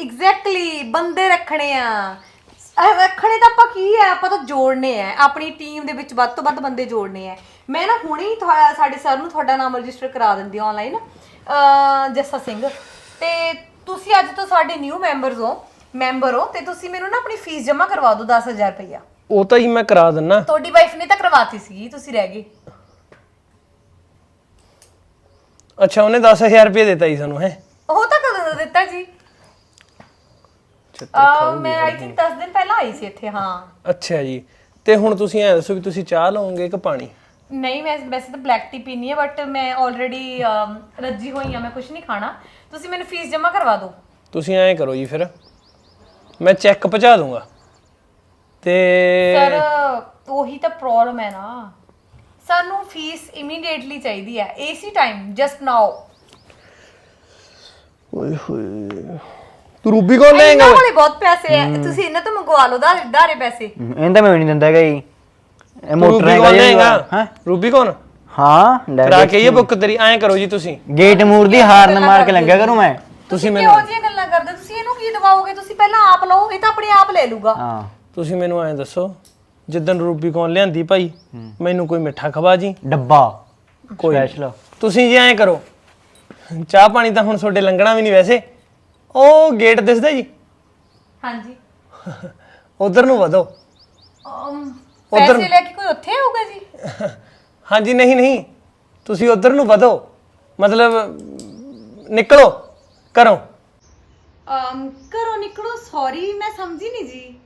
Exactly ਬੰਦੇ ਰੱਖਣੇ ਆ। ਅਹ ਰੱਖਣੇ ਤਾਂ ਆਪਾਂ ਕੀ ਹੈ ਆਪਾਂ ਤਾਂ ਜੋੜਨੇ ਆ। ਆਪਣੀ ਟੀਮ ਦੇ ਵਿੱਚ ਵੱਧ ਤੋਂ ਵੱਧ ਬੰਦੇ ਜੋੜਨੇ ਆ। ਮੈਂ ਨਾ ਹੁਣੇ ਹੀ ਤੁਹਾ- ਸਾਡੇ ਸਰ ਨੂੰ ਤੁਹਾਡਾ ਨਾਮ ਰਜਿਸਟਰ ਕਰਾ ਦਿੰਦੀ ਆਨਲਾਈਨ ਜੱਸਾ ਸਿੰਘ। ਤੇ ਤੁਸੀਂ ਅੱਜ ਤੋਂ ਸਾਡੇ ਨਿਊ ਮੈਂਬਰਸ ਹੋ ਮੈਂਬਰ ਹੋ ਤੇ ਤੁਸੀਂ ਮੈਨੂੰ ਨਾ ਆਪਣੀ ਫੀਸ ਜਮ੍ਹਾਂ ਕਰਵਾ ਦਿਓ 10000 ਰੁਪਇਆ ਉਹ ਤਾਂ ਹੀ ਮੈਂ ਕਰਾ ਦਿੰਨਾ। ਤੁਹਾਡੀ ਵਾਈਫ ਨੇ ਤਾਂ ਕਰਵਾਤੀ ਸੀਗੀ ਤੁਸੀਂ ਰਹਿ ਗਏ। ਅੱਛਾ ਉਹਨੇ 10000 ਰੁਪਏ ਦਿੱਤਾ ਜੀ ਸਾਨੂੰ ਹੈ। ਉਹ ਤਾਂ ਕਦੋਂ ਦਾ ਦਿੱਤਾ ਜੀ? ਮੈਂ ਆਈ ਥਿੰਕ 10 ਦਿਨ ਪਹਿਲਾਂ ਆਈ ਸੀ ਇੱਥੇ ਹਾਂ। ਅੱਛਾ ਜੀ। ਤੇ ਹੁਣ ਤੁਸੀਂ ਐ ਦੱਸੋ ਵੀ ਤੁਸੀਂ ਚਾਹ ਲਓਗੇ ਕਿ ਪਾਣੀ? ਨਹੀਂ ਮੈਂ ਵੈਸੇ ਤਾਂ ਬਲੈਕ ਟੀ ਪੀਨੀ ਹੈ ਬਟ ਮੈਂ ਆਲਰੇਡੀ ਰੱਜੀ ਹੋਈ ਆ ਮੈਂ ਕੁਝ ਨਹੀਂ ਖਾਣਾ। ਤੁਸੀਂ ਮੈਨੂੰ ਫੀਸ ਜਮ੍ਹਾਂ ਕਰਵਾ ਦਿਓ। ਤੁਸੀਂ ਐਂ ਕਰੋ ਜੀ ਫਿਰ। ਮੈਂ ਚੈੱਕ ਪਹੁੰਚਾ ਦੂੰਗਾ। ਤੇ ਸਰ ਉਹੀ ਤਾਂ ਪ੍ਰੋਬਲਮ ਹੈ ਨਾ। ਸਾਨੂੰ ਫੀਸ ਇਮੀਡੀਏਟਲੀ ਚਾਹੀਦੀ ਹੈ। ਏਸੀ ਟਾਈਮ ਜਸਟ ਨਾਓ ਓਏ ਹੋਏ। ਤੂੰ ਰੂਬੀ ਕੋਲ ਲੈਂਗਾ ਇਹਨਾਂ ਕੋਲੇ ਬਹੁਤ ਪੈਸੇ ਹੈ। ਤੁਸੀਂ ਇਹਨਾਂ ਤੋਂ ਮੰਗਵਾ ਲਓ ਦਾ ਧਾਰੇ ਪੈਸੇ। ਇਹਨਾਂ ਤਾਂ ਮੈਂ ਵੀ ਨਹੀਂ ਦਿੰਦਾ ਹੈਗਾ ਜੀ। ਇਹ ਮੋਟਰ ਹੈਗਾ ਹਾਂ? ਰੂਬੀ ਕੋਲ? ਹਾਂ ਕਰਾ ਕੇ ਇਹ ਬੁੱਕ ਤੇਰੀ ਐਂ ਕਰੋ ਜੀ ਤੁਸੀਂ। ਗੇਟ ਮੂਰ ਦੀ ਹਾਰਨ ਮਾਰ ਕੇ ਲੰਘਿਆ ਕਰੂੰ ਮੈਂ। ਤੁਸੀਂ ਕਿਹੋ ਜਿਹੀਆਂ ਗੱਲਾਂ ਕਰਦੇ? ਤੁਸੀਂ ਇਹਨੂੰ ਕੀ ਦਵਾਓਗੇ ਤੁਸੀਂ ਪਹਿਲਾਂ ਆਪ ਲਓ ਇਹ ਤਾਂ ਆਪਣੇ ਆਪ ਲੈ ਲੂਗਾ। ਹਾਂ। ਤੁਸੀਂ ਮੈਨੂੰ ਐਂ ਦੱਸੋ ਜਿੱਦਣ ਰੂਬੀ ਕੋਲ ਲਿਆਂਦੀ ਭਾਈ ਮੈਨੂੰ ਕੋਈ ਮਿੱਠਾ ਖਵਾ ਜੀ? ਡੱਬਾ ਕੋਈ ਸਪੈਸ਼ਲ ਤੁਸੀਂ ਜੀ ਐਂ ਕਰੋ ਚਾਹ ਪਾਣੀ ਤਾਂ ਹੁਣ ਤੁਹਾਡੇ ਲੰਘਣਾ ਵੀ ਨਹੀਂ ਵੈਸੇ। ਉਹ ਗੇਟ ਦਿਸਦਾ ਜੀ। ਹਾਂਜੀ। ਉਧਰ ਨੂੰ ਵਧੋ। ਅਮ, ਪੈਸੇ ਲੈ ਕੇ ਕੋਈ ਉੱਥੇ ਆਊਗਾ ਜੀ? ਹਾਂਜੀ ਨਹੀਂ ਨਹੀਂ। ਤੁਸੀਂ ਉਧਰ ਨੂੰ ਵਧੋ। ਮਤਲਬ ਨਿਕਲੋ। ਕਰੋ ਅਮ ਕਰੋ ਨਿਕਲੋ ਸੌਰੀ ਮੈਂ ਸਮਝੀ ਨਹੀਂ ਜੀ।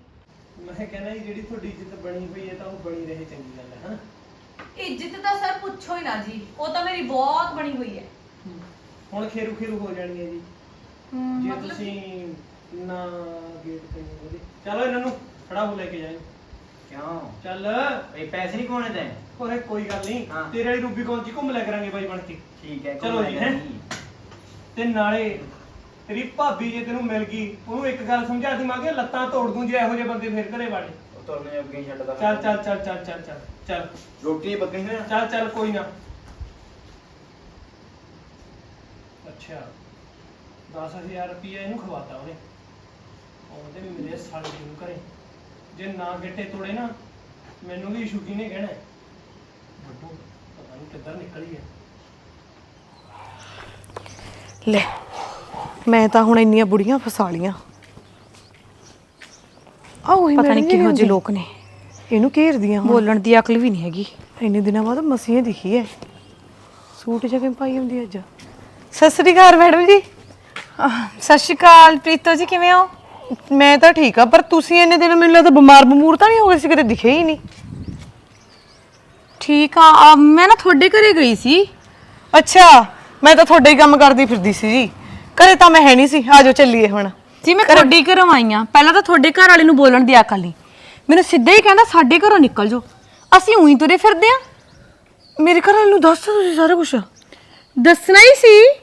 ਮੈਂ ਕਹਿੰਦਾ ਜੀ ਜਿਹੜੀ ਤੁਹਾਡੀ ਇੱਜ਼ਤ ਬਣੀ ਹੋਈ ਹੈ ਤਾਂ ਉਹ ਬਣੀ ਰਹੇ ਚੰਗੀ ਗੱਲ ਹੈ ਹਾਂ ਇੱਜ਼ਤ ਤਾਂ ਸਰ ਪੁੱਛੋ ਹੀ ਨਾ ਜੀ। ਉਹ ਤਾਂ ਮੇਰੀ ਬਹੁਤ ਬਣੀ ਹੋਈ ਹੈ। ਹੁਣ ਖੇਰੂ ਖੇਰੂ ਹੋ ਜਾਣੀ ਜੀ ਤੁਸੀਂ ਨਾ ਗੇਟ ਤੇ ਵਧੇ ਚਲੋ ਇਹਨਾਂ ਨੂੰ ਖੜਾ ਹੋ ਲੈ ਕੇ ਜਾਏ ਕਿਉਂ? ਚੱਲ। ਇਹ ਪੈਸੇ ਨਹੀਂ ਕੋਣੇ ਦੇ ਹੋਰੇ ਕੋਈ ਗੱਲ ਨਹੀਂ। ਹਾਂ। ਤੇਰੇ ਵਾਲੀ ਰੂਬੀ ਕੌਣ ਜੀ ਘੁੰਮ ਲਿਆ ਕਰਾਂਗੇ ਬਾਈ ਬਣ ਕੇ। ਠੀਕ ਹੈ ਚਲੋ ਜੀ, ਹੈਂ? ਤੇ ਨਾਲੇ ਤੇਰੀ ਭਾਬੀ ਜੇ ਤੈਨੂੰ ਮਿਲ ਗਈ ਉਹਨੂੰ ਇੱਕ ਗੱਲ ਸਮਝਾ ਦੀ ਮਾਗੇ ਲੱਤਾਂ ਤੋੜ ਦੂੰ ਜੇ ਇਹੋ ਜਿਹੇ ਬੰਦੇ ਫੇਰ ਘਰੇ ਵਾੜੇ ਤੁਰਨੇ ਅੱਗੇ ਹੀ ਛੱਡਦਾ ਚੱਲ ਚੱਲ ਚੱਲ ਚੱਲ ਚੱਲ ਚੱਲ ਚੱਲ। ਰੋਟੀ ਬੱਕਰੀ ਨੇ ਚੱਲ ਚੱਲ ਕੋਈ ਨਾ। ਅੱਛਾ। 10000 ਰੁਪਏ ਇਹਨੂੰ ਖਵਾਤਾ ਉਹਨੇ। ਉਹਦੇ ਮੇਰੇ ਸਾਲੇ ਜੀ ਨੂੰ ਘਰੇ। ਜੇ ਨਾ ਗਿੱਟੇ ਤੋੜੇ ਨਾ ਮੈਨੂੰ ਵੀ ਸ਼ੁਕੀ ਨੇ ਕਹਿਣਾ ਬੱਟੂ ਪਤਾ ਨਹੀਂ ਕਿੱਧਰ ਨਿਕਲੀ ਹੈ। ਲੈ ਮੈਂ ਤਾਂ ਹੁਣ ਇੰਨੀਆਂ ਬੁੜੀਆਂ ਫਸਾ ਲੀਆਂ ਆ ਉਹੀ ਪਤਾ ਨਹੀਂ ਕਿਹੋ ਜਿਹੇ। ਲੋਕ ਨੇ। ਇਹਨੂੰ ਘੇਰਦੀਆਂ ਹੁਣ। ਬੋਲਣ ਦੀ ਅਕਲ ਵੀ ਨਹੀਂ ਹੈਗੀ। ਇੰਨੇ ਦਿਨਾਂ ਬਾਅਦ ਮਸੀਹ ਦਿਖੀ ਐ ਸੂਟ ਜਗੇ ਪਾਈ ਹੁੰਦੀ ਅੱਜ? ਸਤਿ ਸ੍ਰੀ ਅਕਾਲ ਮੈਡਮ ਜੀ। ਸਤਿ ਸ਼੍ਰੀ ਅਕਾਲ ਪ੍ਰੀਤੋ ਜੀ ਕਿਵੇਂ ਹੋ? ਮੈਂ ਤਾਂ ਠੀਕ ਆ ਪਰ ਤੁਸੀਂ ਇੰਨੇ ਦਿਨ ਮੈਨੂੰ ਲੱਗਦਾ ਬਿਮਾਰ ਬਮੂਰ ਤਾਂ ਨਹੀਂ ਹੋ ਗਏ ਸੀ ਕਿਤੇ ਦਿਖੇ ਹੀ ਨਹੀਂ। ਠੀਕ ਆ ਮੈਂ ਨਾ ਤੁਹਾਡੇ ਘਰੇ ਗਈ ਸੀ। ਅੱਛਾ ਮੈਂ ਤਾਂ ਤੁਹਾਡੇ ਹੀ ਕੰਮ ਕਰਦੀ ਫਿਰਦੀ ਸੀ ਜੀ। ਘਰੇ ਤਾਂ ਮੈਂ ਹੈ ਨਹੀਂ ਸੀ ਆਜੋ ਚੱਲੀਏ ਹੁਣ। ਜੀ ਮੈਂ ਤੁਹਾਡੇ ਘਰੋਂ ਆਈ ਆ ਪਹਿਲਾਂ ਤਾਂ ਤੁਹਾਡੇ ਘਰ ਵਾਲੇ ਨੂੰ ਬੋਲਣ ਦੀ ਅਕਲ ਨਹੀਂ। ਮੈਨੂੰ ਸਿੱਧਾ ਹੀ ਕਹਿੰਦਾ ਸਾਡੇ ਘਰੋਂ ਨਿਕਲ ਜਾਓ। ਅਸੀਂ ਉਹੀ ਤੁਰੇ ਫਿਰਦੇ ਆ ਮੇਰੇ ਘਰ ਵਾਲੇ ਨੂੰ ਦੱਸ ਤੁਸੀਂ ਸਾਰਾ ਕੁਝ ਦੱਸਣਾ ਹੀ ਸੀ।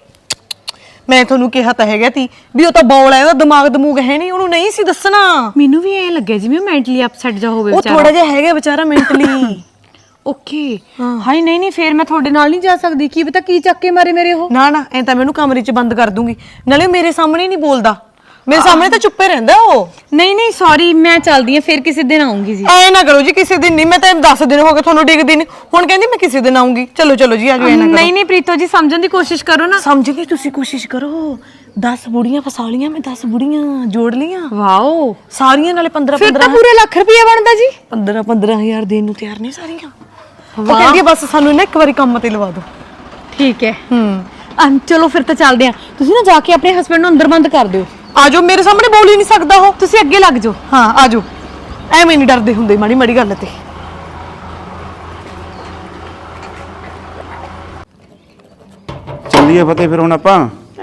ਮੈਂ ਤੁਹਾਨੂੰ ਕਿਹਾ ਤਾਂ ਹੈਗਾ ਤੀ ਵੀ ਉਹ ਤਾਂ ਬੌਲ ਹੈ ਉਹਦਾ ਦਿਮਾਗ ਦਮੂਗ ਹੈ ਨਹੀਂ ਉਹਨੂੰ ਨਹੀਂ ਸੀ ਦੱਸਣਾ। ਮੈਨੂੰ ਵੀ ਐ ਲੱਗਿਆ ਜਿਵੇਂ ਮੈਂਟਲੀ ਅਪਸੈਟ ਜਾ ਹੋਵੇ ਉਹ ਥੋੜਾ ਜਿਹਾ ਹੈਗਾ ਵਿਚਾਰਾ ਮੈਂਟਲੀ ਓਕੇ। ਹਾਈ ਨਹੀਂ ਨਹੀਂ ਫੇਰ ਮੈਂ ਤੁਹਾਡੇ ਨਾਲ ਨਹੀਂ ਜਾ ਸਕਦੀ। ਕੀ ਪਤਾ ਕੀ ਚੱਕ ਕੇ ਮਾਰੇ ਮੇਰੇ ਉਹ। ਨਾ ਨਾ ਐ ਤਾਂ ਮੈਨੂੰ ਕਮਰੇ 'ਚ ਬੰਦ ਕਰ ਦੂੰਗੀ। ਨਾਲੇ ਮੇਰੇ ਸਾਹਮਣੇ ਨਹੀਂ ਬੋਲਦਾ। ਮੇਰੇ ਸਾਹਮਣੇ ਤਾਂ ਚੁੱਪੇ ਰਹਿੰਦਾ ਉਹ। ਨਹੀਂ ਨਹੀਂ ਸੌਰੀ ਮੈਂ ਚੱਲਦੀ ਆ ਫੇਰ ਕਿਸੇ ਦਿਨ ਆਉਂਗੀ ਜੀ। ਐ ਨਾ ਕਰੋ ਜੀ ਕਿਸੇ ਦਿਨ ਨਹੀਂ ਮੈਂ ਤਾਂ 10 ਦਿਨ ਹੋ ਗਏ ਤੁਹਾਨੂੰ ਡਿੱਗਦੀ ਨਹੀਂ। ਹੁਣ ਕਹਿੰਦੀ ਮੈਂ ਕਿਸੇ ਦਿਨ ਆਉਂਗੀ। ਚਲੋ ਚਲੋ ਜੀ ਆਜੋ ਐ ਨਾ ਕਰੋ। ਨਹੀਂ ਨਹੀਂ ਪ੍ਰੀਤੋ ਜੀ ਸਮਝਣ ਦੀ ਕੋਸ਼ਿਸ਼ ਕਰੋ ਨਾ। ਸਮਝ ਗਏ ਤੁਸੀਂ ਕੋਸ਼ਿਸ਼ ਕਰੋ। 10 ਬੁੜੀਆਂ ਫਸਾ ਲੀਆਂ ਮੈਂ 10 ਬੁੜੀਆਂ ਜੋੜ ਲੀਆਂ ਵਾਓ। ਸਾਰੀਆਂ ਨਾਲੇ 15 ਫਿਰ 15 ਤਾਂ ਪੂਰੇ ਲੱਖ ਰੁਪਏ ਬਣਦਾ ਜੀ। 15 15000 ਦੇਣ ਨੂੰ ਤਿਆਰ ਨੇ ਸਾਰੀਆਂ। ਉਹ ਕਹਿੰਦੀ ਆ, ਬਸ ਸਾਨੂੰ ਨਾ ਇੱਕ ਵਾਰੀ ਕੰਮ ਤੇ ਲਵਾ ਦਿਓ। ਠੀਕ ਹੈ। ਹੂੰ। ਅੰ ਚਲੋ ਫਿਰ ਤਾਂ ਚੱਲਦੇ ਆ ਤੁਸੀਂ ਨਾ ਜਾ ਕੇ ਆਪਣੇ ਹਸਬੰਡ ਨੂੰ ਅੰਦਰ ਬੰਦ ਕਰ ਦਿਓ। ਆਜੋ ਮੇਰੇ ਸਾਹਮਣੇ ਬੋਲ ਹੀ ਨਹੀਂ ਸਕਦਾ ਉਹ। ਤੁਸੀਂ ਅੱਗੇ ਲੱਗ ਜਾਓ। ਹਾਂ ਆਜੋ ਐਵੇਂ ਨਹੀਂ ਡਰਦੇ ਹੁੰਦੇ ਮਾੜੀ ਮਾੜੀ ਗੱਲ ਤੇ। ਚੱਲੀਏ ਫਤਿਹ ਫਿਰ ਹੁਣ ਆਪਾਂ।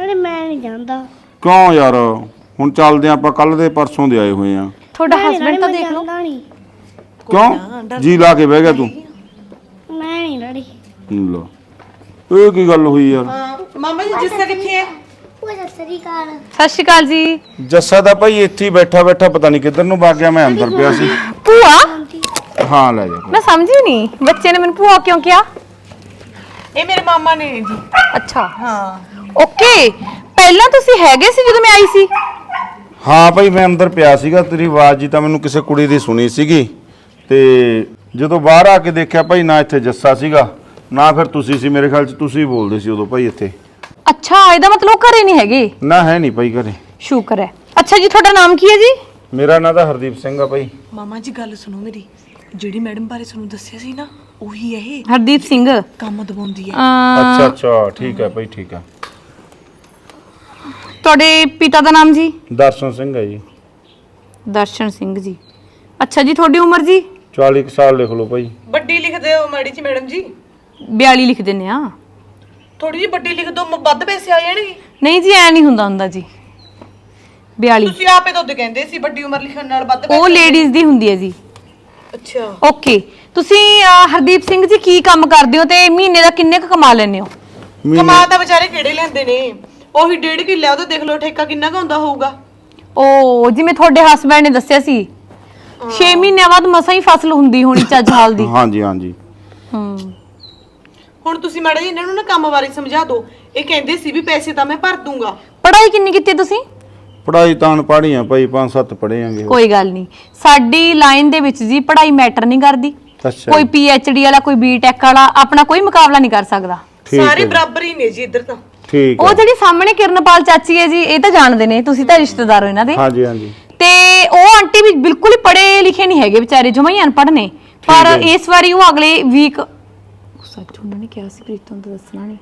ਅਰੇ ਮੈਂ ਨਹੀਂ ਜਾਂਦਾ। ਕਿਉਂ ਯਾਰ? ਹੁਣ ਚੱਲਦੇ ਆਂ ਆਪਾਂ ਕੱਲ ਦੇ ਪਰਸੋਂ ਦੇ ਆਏ ਹੋਏ ਆ ਤੁਹਾਡਾ ਹਸਬੰਡ ਤਾਂ ਦੇਖ ਲਓ। ਕਿਉਂ? ਜੀ ਲਾ ਕੇ ਬਹਿ ਗਿਆ ਤੂੰ। ਮੈਂ ਨਹੀਂ ਲੜੀ ਲਾ। ਇਹ ਕੀ ਗੱਲ ਹੋਈ ਯਾਰ? ਮਾਮਾ ਜੀ ਜਿਸ ਕਿੱਥੇ ਹੈ? ਉਹ ਸਤਰੀ ਕਾਲ ਸਤਿ ਸ਼੍ਰੀ ਅਕਾਲ ਜੀ। ਜੱਸਾ ਤਾਂ ਭਾਈ ਇੱਥੇ ਹੀ ਬੈਠਾ ਬੈਠਾ ਪਤਾ ਨਹੀਂ ਕਿੱਧਰ ਨੂੰ ਵਗ ਗਿਆ ਮੈਂ ਅੰਦਰ ਪਿਆ ਸੀ। ਭੂਆ? ਹਾਂ ਲੈ ਜਾ। ਮੈਂ ਸਮਝੀ ਨਹੀਂ। ਬੱਚੇ ਨੇ ਮੈਨੂੰ ਭੂਆ ਕਿਉਂ ਕਿਹਾ? ਇਹ ਮੇਰੇ ਮਾਮਾ ਨੇ ਜੀ। ਅੱਛਾ। ਹਾਂ। ਓਕੇ। ਪਹਿਲਾਂ ਤੁਸੀਂ ਹੈਗੇ ਸੀ ਜਦੋਂ ਮੈਂ ਆਈ ਸੀ? ਹਾਂ ਭਾਈ ਮੈਂ ਅੰਦਰ ਪਿਆ ਸੀਗਾ। ਤੇਰੀ ਆਵਾਜ਼ ਜੀ ਤਾਂ ਮੈਨੂੰ ਕਿਸੇ ਕੁੜੀ ਦੀ ਸੁਣੀ ਸੀਗੀ। ਤੇ ਜਦੋਂ ਬਾਹਰ ਆ ਕੇ ਦੇਖਿਆ ਭਾਈ ਨਾ ਇੱਥੇ ਜੱਸਾ ਸੀਗਾ ਨਾ ਫਿਰ ਤੁਸੀਂ ਸੀ ਮੇਰੇ ਖਿਆਲ 'ਚ ਤੁਸੀਂ ਬੋਲਦੇ ਸੀ ਉਦੋਂ ਭਾਈ ਇੱਥੇ। ਅੱਛਾ ਇਹਦਾ ਮਤਲਬ ਉਹ ਘਰੇ ਨਹੀਂ ਹੈਗੇ? ਨਾ ਹੈ ਨਹੀਂ ਭਾਈ ਘਰੇ। ਸ਼ੁਕਰ ਹੈ। ਅੱਛਾ ਜੀ ਤੁਹਾਡਾ ਨਾਮ ਕੀ ਹੈ ਜੀ? ਮੇਰਾ ਨਾਂ ਤਾਂ ਹਰਦੀਪ ਸਿੰਘ ਆ ਭਾਈ। ਮਾਮਾ ਜੀ ਗੱਲ ਸੁਣੋ ਮੇਰੀ। ਜਿਹੜੀ ਮੈਡਮ ਬਾਰੇ ਤੁਹਾਨੂੰ ਦੱਸਿਆ ਸੀ ਨਾ ਉਹੀ ਹੈ ਇਹ। ਹਰਦੀਪ ਸਿੰਘ। ਕੰਮ ਦਵਾਉਂਦੀ ਹੈ। ਅੱਛਾ ਅੱਛਾ ਠੀਕ ਹੈ ਭਾਈ ਠੀਕ ਹੈ। ਤੁਹਾਡੇ ਪਿਤਾ ਦਾ ਨਾਮ ਜੀ? ਦਰਸ਼ਨ ਸਿੰਘ ਹੈ ਜੀ। ਦਰਸ਼ਨ ਸਿੰਘ ਜੀ। ਅੱਛਾ ਜੀ ਤੁਹਾਡੀ ਉਮਰ ਜੀ? 40 ਕੁ ਸਾਲ ਲਿਖ ਲਓ ਭਾਈ। ਵੱਡੀ ਲਿਖਦੇ ਹੋ ਮਾੜੀ ਜੀ ਮੈਡਮ ਜੀ। 42 ਲਿਖ ਦਿੰਨੇ ਆ ਥੋੜੀ ਜੀ ਵੱਡੀ ਲਿਖ ਦੋ ਵੱਧ ਪੈਸੇ ਆ ਜਾਣਗੇ। ਨਹੀਂ ਜੀ ਐ ਨਹੀਂ ਹੁੰਦਾ ਹੁੰਦਾ ਜੀ। 42 ਤੁਸੀਂ ਆਪੇ ਤਾਂ ਉਹਦੇ ਕਹਿੰਦੇ ਸੀ ਵੱਡੀ ਉਮਰ ਲਿਖਣ ਨਾਲ ਵੱਧ ਉਹ ਲੇਡੀਜ਼ ਦੀ ਹੁੰਦੀ ਹੈ ਜੀ। ਅੱਛਾ। ਓਕੇ। ਤੁਸੀਂ ਅਹ, ਹਰਦੀਪ ਸਿੰਘ ਜੀ ਕੀ ਕੰਮ ਕਰਦੇ ਹੋ ਤੇ ਮਹੀਨੇ ਦਾ ਕਿੰਨੇ ਕੁ ਕਮਾ ਲੈਂਦੇ ਹੋ? ਕਮਾ ਤਾਂ ਵਿਚਾਰੇ ਕਿਹੜੇ ਲੈਂਦੇ ਨੇ? ਉਹੀ ਡੇਢ ਕਿੱਲੇ ਉਹਦੇ ਦੇਖ ਲਓ ਠੇਕਾ ਕਿੰਨਾ ਕੁ ਹੁੰਦਾ ਹੋਊਗਾ। ਉਹ ਜਿਵੇਂ ਤੁਹਾਡੇ ਹਸਬੰਡ ਨੇ ਦੱਸਿਆ ਸੀ 6 ਮਹੀਨਿਆਂ ਬਾਅਦ ਮਸਾਂ ਹੀ ਫਸਲ ਹੁੰਦੀ ਹੋਣੀ ਚੱਜ ਹਾਲ ਦੀ। ਹਾਂਜੀ ਹਾਂਜੀ। ਹੂੰ। ਹੁਣ ਤੁਸੀਂ ਮੈਡਮ ਜੀ ਇਹਨਾਂ ਨੂੰ ਨਾ ਕੰਮ ਬਾਰੇ ਸਮਝਾ ਦਿਓ। ਇਹ ਕਹਿੰਦੇ ਸੀ ਵੀ ਪੈਸੇ ਤਾਂ ਮੈਂ ਭਰ ਦੂੰਗਾ। ਪੜ੍ਹਾਈ ਕਿੰਨੀ ਕੀਤੀ ਹੈ ਤੁਸੀਂ? ਪੜਾਈ ਤਾਂ ਅਨਪੜ੍ਹ ਹੀ ਆ ਭਾਈ ਪੰਜ ਸੱਤ ਪੜ੍ਹੇ ਆਂਗੇ। ਕੋਈ ਗੱਲ ਨਹੀਂ। ਸਾਡੀ ਲਾਈਨ ਦੇ ਵਿੱਚ ਜੀ ਪੜ੍ਹਾਈ ਮੈਟਰ ਨਹੀਂ ਕਰਦੀ। ਅੱਛਾ। ਕੋਈ ਜੀ, ਪੀਐਚਡੀ ਵਾਲਾ ਕੋਈ ਬੀਟੈਕ ਵਾਲਾ ਆਪਣਾ ਕੋਈ ਮੁਕਾਬਲਾ ਨਹੀਂ ਕਰ ਸਕਦਾ। ਠੀਕ ਹੈ ਸਾਰੇ ਜੀ, ਬਰਾਬਰ ਹੀ ਨੇ ਜੀ ਇੱਧਰ ਤਾਂ। ਠੀਕ ਉਹ ਹੈ। ਜਿਹੜੀ ਸਾਹਮਣੇ ਕਿਰਨਪਾਲ ਚਾਚੀ ਹੈ ਜੀ ਇਹ ਤਾਂ ਜਾਣਦੇ ਨੇ ਤੁਸੀਂ ਤਾਂ ਰਿਸ਼ਤੇਦਾਰ ਹੋ ਇਹਨਾਂ ਦੇ। ਹਾਂਜੀ ਹਾਂਜੀ। ਤੇ ਉਹ ਆਂਟੀ ਵੀ ਬਿਲਕੁਲ ਹੀ ਪੜ੍ਹੇ ਲਿਖੇ ਨਹੀਂ ਹੈਗੇ ਵਿਚਾਰੇ ਜਮਾਂ ਹੀ ਅਨਪੜ੍ਹ ਨੇ। ਪਰ ਹੈ ਜੀ। ਇਸ ਵਾਰੀ ਉਹ ਅਗਲੇ ਵੀਕ ਸੱਚ ਉਹਨਾਂ ਨੇ ਕਿਹਾ ਸੀ ਪ੍ਰੀਤੋਂ ਤਾਂ ਦੱਸਣਾ ਨਹੀਂ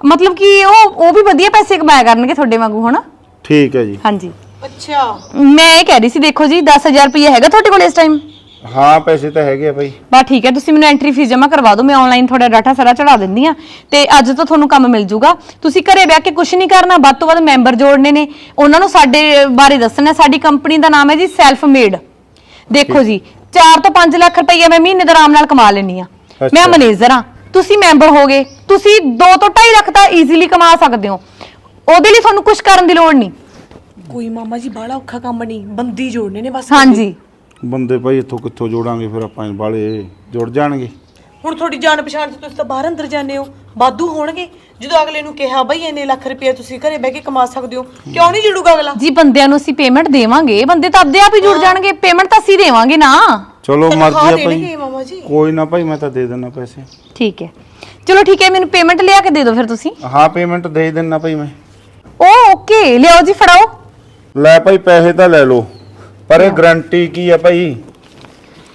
ਮਤਲਬ ਕਿ ਉਹ ਉਹ ਵੀ ਵਧੀਆ ਪੈਸੇ ਕਮਾਇਆ ਕਰਨਗੇ ਤੁਹਾਡੇ ਵਾਂਗੂ ਹਨਾ? ਠੀਕ ਹੈ ਜੀ। ਹਾਂਜੀ। ਅੱਛਾ। ਮੈਂ ਇਹ ਕਹਿ ਰਹੀ ਸੀ ਦੇਖੋ ਜੀ 10000 ਰੁਪਏ ਹੈਗਾ ਤੁਹਾਡੇ ਕੋਲ ਇਸ ਟਾਈਮ ਹਾਂ ਪੈਸੇ ਤਾਂ ਹੈਗੇ ਆ ਭਾਈ। ਬਾ ਠੀਕ ਹੈ ਤੁਸੀਂ ਮੈਨੂੰ ਐਂਟਰੀ ਫੀਸ ਜਮ੍ਹਾਂ ਕਰਵਾ ਦਿਓ ਮੈਂ ਆਨਲਾਈਨ ਤੁਹਾਡਾ ਡਾਟਾ ਸਾਰਾ ਚੜਾ ਦਿੰਦੀ ਆ ਤੇ ਅੱਜ ਤੋਂ ਤੁਹਾਨੂੰ ਕੰਮ ਮਿਲ ਜਾਊਗਾ ਤੁਸੀਂ ਘਰੇ ਬਹਿ ਕੇ ਕੁਝ ਨਹੀਂ ਕਰਨਾ ਵੱਧ ਤੋਂ ਵੱਧ ਮੈਂਬਰ ਜੋੜਨੇ ਨੇ। ਉਹਨਾਂ ਨੂੰ ਸਾਡੇ ਬਾਰੇ ਦੱਸਣਾ ਸਾਡੀ ਕੰਪਨੀ ਦਾ ਨਾਮ ਹੈ ਜੀ ਸੈਲਫ ਮੇਡ ਦੇਖੋ ਜੀ 4 ਤੋਂ 5 ਲੱਖ ਰੁਪਏ ਮੈਂ ਮਹੀਨੇ ਦਾ ਆਰਾਮ ਨਾਲ ਕਮਾ ਲੈਣੀ ਆ ਮੈਂ। ਮੈਨੇਜਰ ਆ ਤੁਸੀਂ ਮੈਂਬਰ ਹੋਗੇ। ਤੁਸੀਂ 2 ਤੋਂ 2.5 ਲੱਖ ਤਾਂ ਈਜ਼ੀਲੀ ਕਮਾ ਸਕਦੇ ਹੋ। ਉਹਦੇ ਲਈ ਤੁਹਾਨੂੰ ਕੁਝ ਕਰਨ ਦੀ ਲੋੜ ਨਹੀਂ। ਕੋਈ ਮਾਮਾ ਜੀ ਬਾਹਲਾ ਔਖਾ ਕੰਮ ਨਹੀਂ। ਬੰਦੀ ਜੋੜਨੇ ਨੇ ਬਸ ਹਾਂਜੀ। ਬੰਦੇ ਭਾਈ ਇੱਥੋਂ ਕਿੱਥੋਂ ਜੋੜਾਂਗੇ ਫਿਰ ਆਪਾਂ? ਬਾਲੇ ਜੁੜ ਜਾਣਗੇ। ਹੁਣ ਤੁਹਾਡੀ ਜਾਣ ਪਛਾਣ ਚ ਤੁਸੀਂ ਤਾਂ ਬਾਹਰ ਅੰਦਰ ਜਾਂਦੇ ਹੋ ਬਾਦੂ ਹੋਣਗੇ। ਜਦੋਂ ਅਗਲੇ ਨੂੰ ਕਿਹਾ ਬਈ ਇੰਨੇ ਲੱਖ ਰੁਪਏ ਤੁਸੀਂ ਘਰੇ ਬਹਿ ਕੇ ਕਮਾ ਸਕਦੇ ਹੋ ਕਿਉਂ ਨਹੀਂ ਜੁੜੂਗਾ ਅਗਲਾ? ਜੀ ਬੰਦਿਆਂ ਨੂੰ ਅਸੀਂ ਪੇਮੈਂਟ ਦੇਵਾਂਗੇ ਬੰਦੇ ਤਾਂ ਆਪਦੇ ਆਪ ਹੀ ਜੁੜ ਜਾਣਗੇ ਪੇਮੈਂਟ ਤਾਂ ਅਸੀਂ ਦੇਵਾਂਗੇ ਨਾ। ਚਲੋ ਤਨਖਾਹ ਮਰਜ਼ੀ ਆ ਦੇਣਗੇ ਭਾਈ। ਮਾਮਾ ਜੀ। ਕੋਈ ਨਾ ਭਾਈ ਮੈਂ ਤਾਂ ਦੇ ਦਿੰਦਾ ਪੈਸੇ। ਠੀਕ ਹੈ। ਚਲੋ ਠੀਕ ਹੈ ਮੈਨੂੰ ਪੇਮੈਂਟ ਲਿਆ ਕੇ ਦੇ ਦਿਓ ਫਿਰ ਤੁਸੀਂ। ਹਾਂ ਪੇਮੈਂਟ ਦੇ ਦਿੰਦਾ ਭਾਈ ਮੈਂ। ਉਹ ਓਕੇ ਲਿਆਓ ਜੀ ਫੜਾਓ। ਲੈ ਭਾਈ ਪੈਸੇ ਤਾਂ ਲੈ ਲਓ। ਪਰ ਇਹ ਗਰੰਟੀ ਕੀ ਆ ਭਾਈ?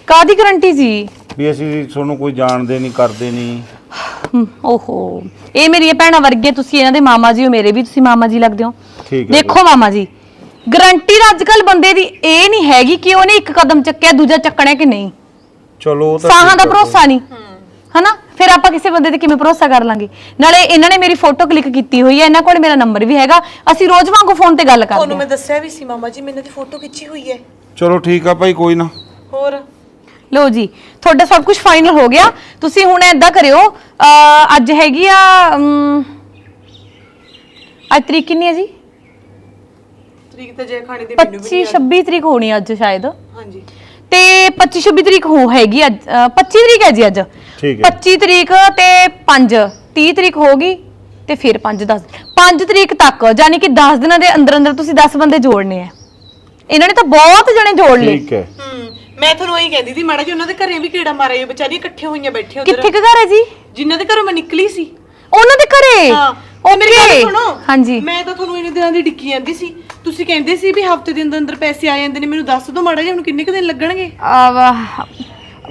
ਕਾਦੀ ਗਾਰੰਟੀ ਜੀ? ਵੀ ਅਸੀਂ ਤੁਹਾਨੂੰ ਕੋਈ ਜਾਣਦੇ ਨਹੀਂ ਕਰਦੇ ਨਹੀਂ। ਹਮ, ਓਹੋ। ਇਹ ਮੇਰੀਆਂ ਭੈਣਾਂ ਵਰਗੀਆਂ ਤੁਸੀਂ ਇਹਨਾਂ ਦੇ ਮਾਮਾ ਜੀ ਹੋ ਮੇਰੇ ਵੀ ਤੁਸੀਂ ਮਾਮਾ ਜੀ ਲੱਗਦੇ ਹੋ। ਠੀਕ ਹੈ ਦੇਖੋ ਮਾਮਾ ਜੀ ਗਾਰੰਟੀ ਤਾਂ ਅੱਜ ਕੱਲ ਬੰਦੇ ਦੀ ਇਹ ਨਹੀਂ ਹੈਗੀ ਕਿ ਉਹਨੇ ਇੱਕ ਕਦਮ ਚੱਕਿਆ ਦੂਜਾ ਚੱਕਣਾ ਕਿ ਨਹੀਂ। ਚਲੋ ਉਹ ਤਾਂ ਸਾਹਾਂ ਠੀਕ ਦਾ ਆ ਭਰੋਸਾ ਨਹੀਂ। ਹਨਾ? ਫਿਰ ਆਪਾਂ ਕਿਸੇ ਬੰਦੇ ਤੇ ਕਿਵੇਂ ਭਰੋਸਾ ਕਰ ਲਾਂਗੇ? ਨਾਲੇ ਇਹਨਾਂ ਨੇ ਮੇਰੀ ਫੋਟੋ ਕਲਿੱਕ ਕੀਤੀ ਹੋਈ ਹੈ ਇਹਨਾਂ ਕੋਲ ਮੇਰਾ ਨੰਬਰ ਵੀ ਹੈਗਾ। ਅਸੀਂ ਰੋਜ਼ ਵਾਂਗੂ ਫੋਨ ਤੇ ਗੱਲ ਕਰਦੇ ਤੁਹਾਨੂੰ ਹਾਂ। ਮੈਂ ਦੱਸਿਆ ਵੀ ਸੀ ਮਾਮਾ ਜੀ ਮੈਨੇ ਦੀ ਫੋਟੋ ਖਿੱਚੀ ਹੋਈ ਹੈ। ਚਲੋ ਠੀਕ ਆ ਭਾਈ ਕੋਈ ਨਾ। ਹੋਰ? ਲੋ ਜੀ ਤੁਹਾਡਾ ਸਭ ਕੁਝ ਫਾਈਨਲ ਹੋ ਗਿਆ। ਤੁਸੀਂ ਹੁਣ ਏਦਾਂ ਕਰਿਓ ਅਹ ਅੱਜ ਹੈਗੀ ਆ ਅਮ, ਅੱਜ ਤਰੀਕ ਕਿੰਨੀ ਹੈ ਜੀ? ਤਰੀਕ ਤਾਂ ਜੇ ਖਾਣੇ ਦੀ ਮੈਨੂੰ ਵੀ 25 26 ਤਰੀਕ ਹੋਣੀ ਅੱਜ ਸ਼ਾਇਦ। ਹਾਂਜੀ। ਤੇ 25 26 ਤਰੀਕ ਹੋ ਹੈਗੀ ਅੱਜ ਅਹ 25 ਤਰੀਕ ਹੈ ਜੀ ਅੱਜ। ਠੀਕ ਹੈ। 25 ਤਰੀਕ ਤੇ 5 30 ਤਰੀਕ ਹੋਗੀ ਤੇ ਫਿਰ 5 10 5 ਤਰੀਕ ਤੱਕ ਯਾਨੀ ਕਿ 10 ਦਿਨਾਂ ਦੇ ਅੰਦਰ ਅੰਦਰ ਤੁਸੀਂ 10 ਬੰਦੇ ਜੋੜਨੇ ਆ ਇਹਨਾਂ ਨੇ ਤਾਂ ਬਹੁਤ ਜਣੇ ਜੋੜ ਲਏ। ਠੀਕ ਹੈ। ਹੂੰ। ਮੈਂ ਤੁਹਾਨੂੰ ਇਹੀ ਕਹਿੰਦੀ ਸੀ ਮਾੜਾ ਜੀ ਉਹਨਾਂ ਦੇ ਘਰੇ ਵੀ ਕੀੜਾ ਮਾਰਿਆ ਜੀ ਵਿਚਾਰੀ ਇਕੱਠੇ ਹੋਈਆਂ ਬੈਠੇ ਉਧਰ। ਕਿੱਥੇ ਕੁ ਘਰ ਹੈ ਜੀ? ਜਿਨ੍ਹਾਂ ਦੇ ਘਰੋਂ ਮੈਂ ਨਿਕਲੀ ਸੀ। ਉਹਨਾਂ ਦੇ ਘਰੇ? ਹਾਂ ਉਹ ਮੇਰੀ ਗੱਲ ਸੁਣੋ। ਹਾਂਜੀ। ਮੈਂ ਤਾਂ ਤੁਹਾਨੂੰ ਇਹਨਾਂ ਦਿਨਾਂ ਦੀ ਡਿੱਕੀ ਜਾਂਦੀ ਸੀ। ਤੁਸੀਂ ਕਹਿੰਦੇ ਸੀ ਵੀ ਹਫ਼ਤੇ ਦੇ ਅੰਦਰ ਅੰਦਰ ਪੈਸੇ ਆ ਜਾਂਦੇ ਨੇ ਮੈਨੂੰ ਦੱਸ ਦਿਓ ਮਾੜਾ ਜਿਹਾ ਹੁਣ ਕਿੰਨੇ ਕੁ ਦਿਨ ਲੱਗਣਗੇ? ਆਹ,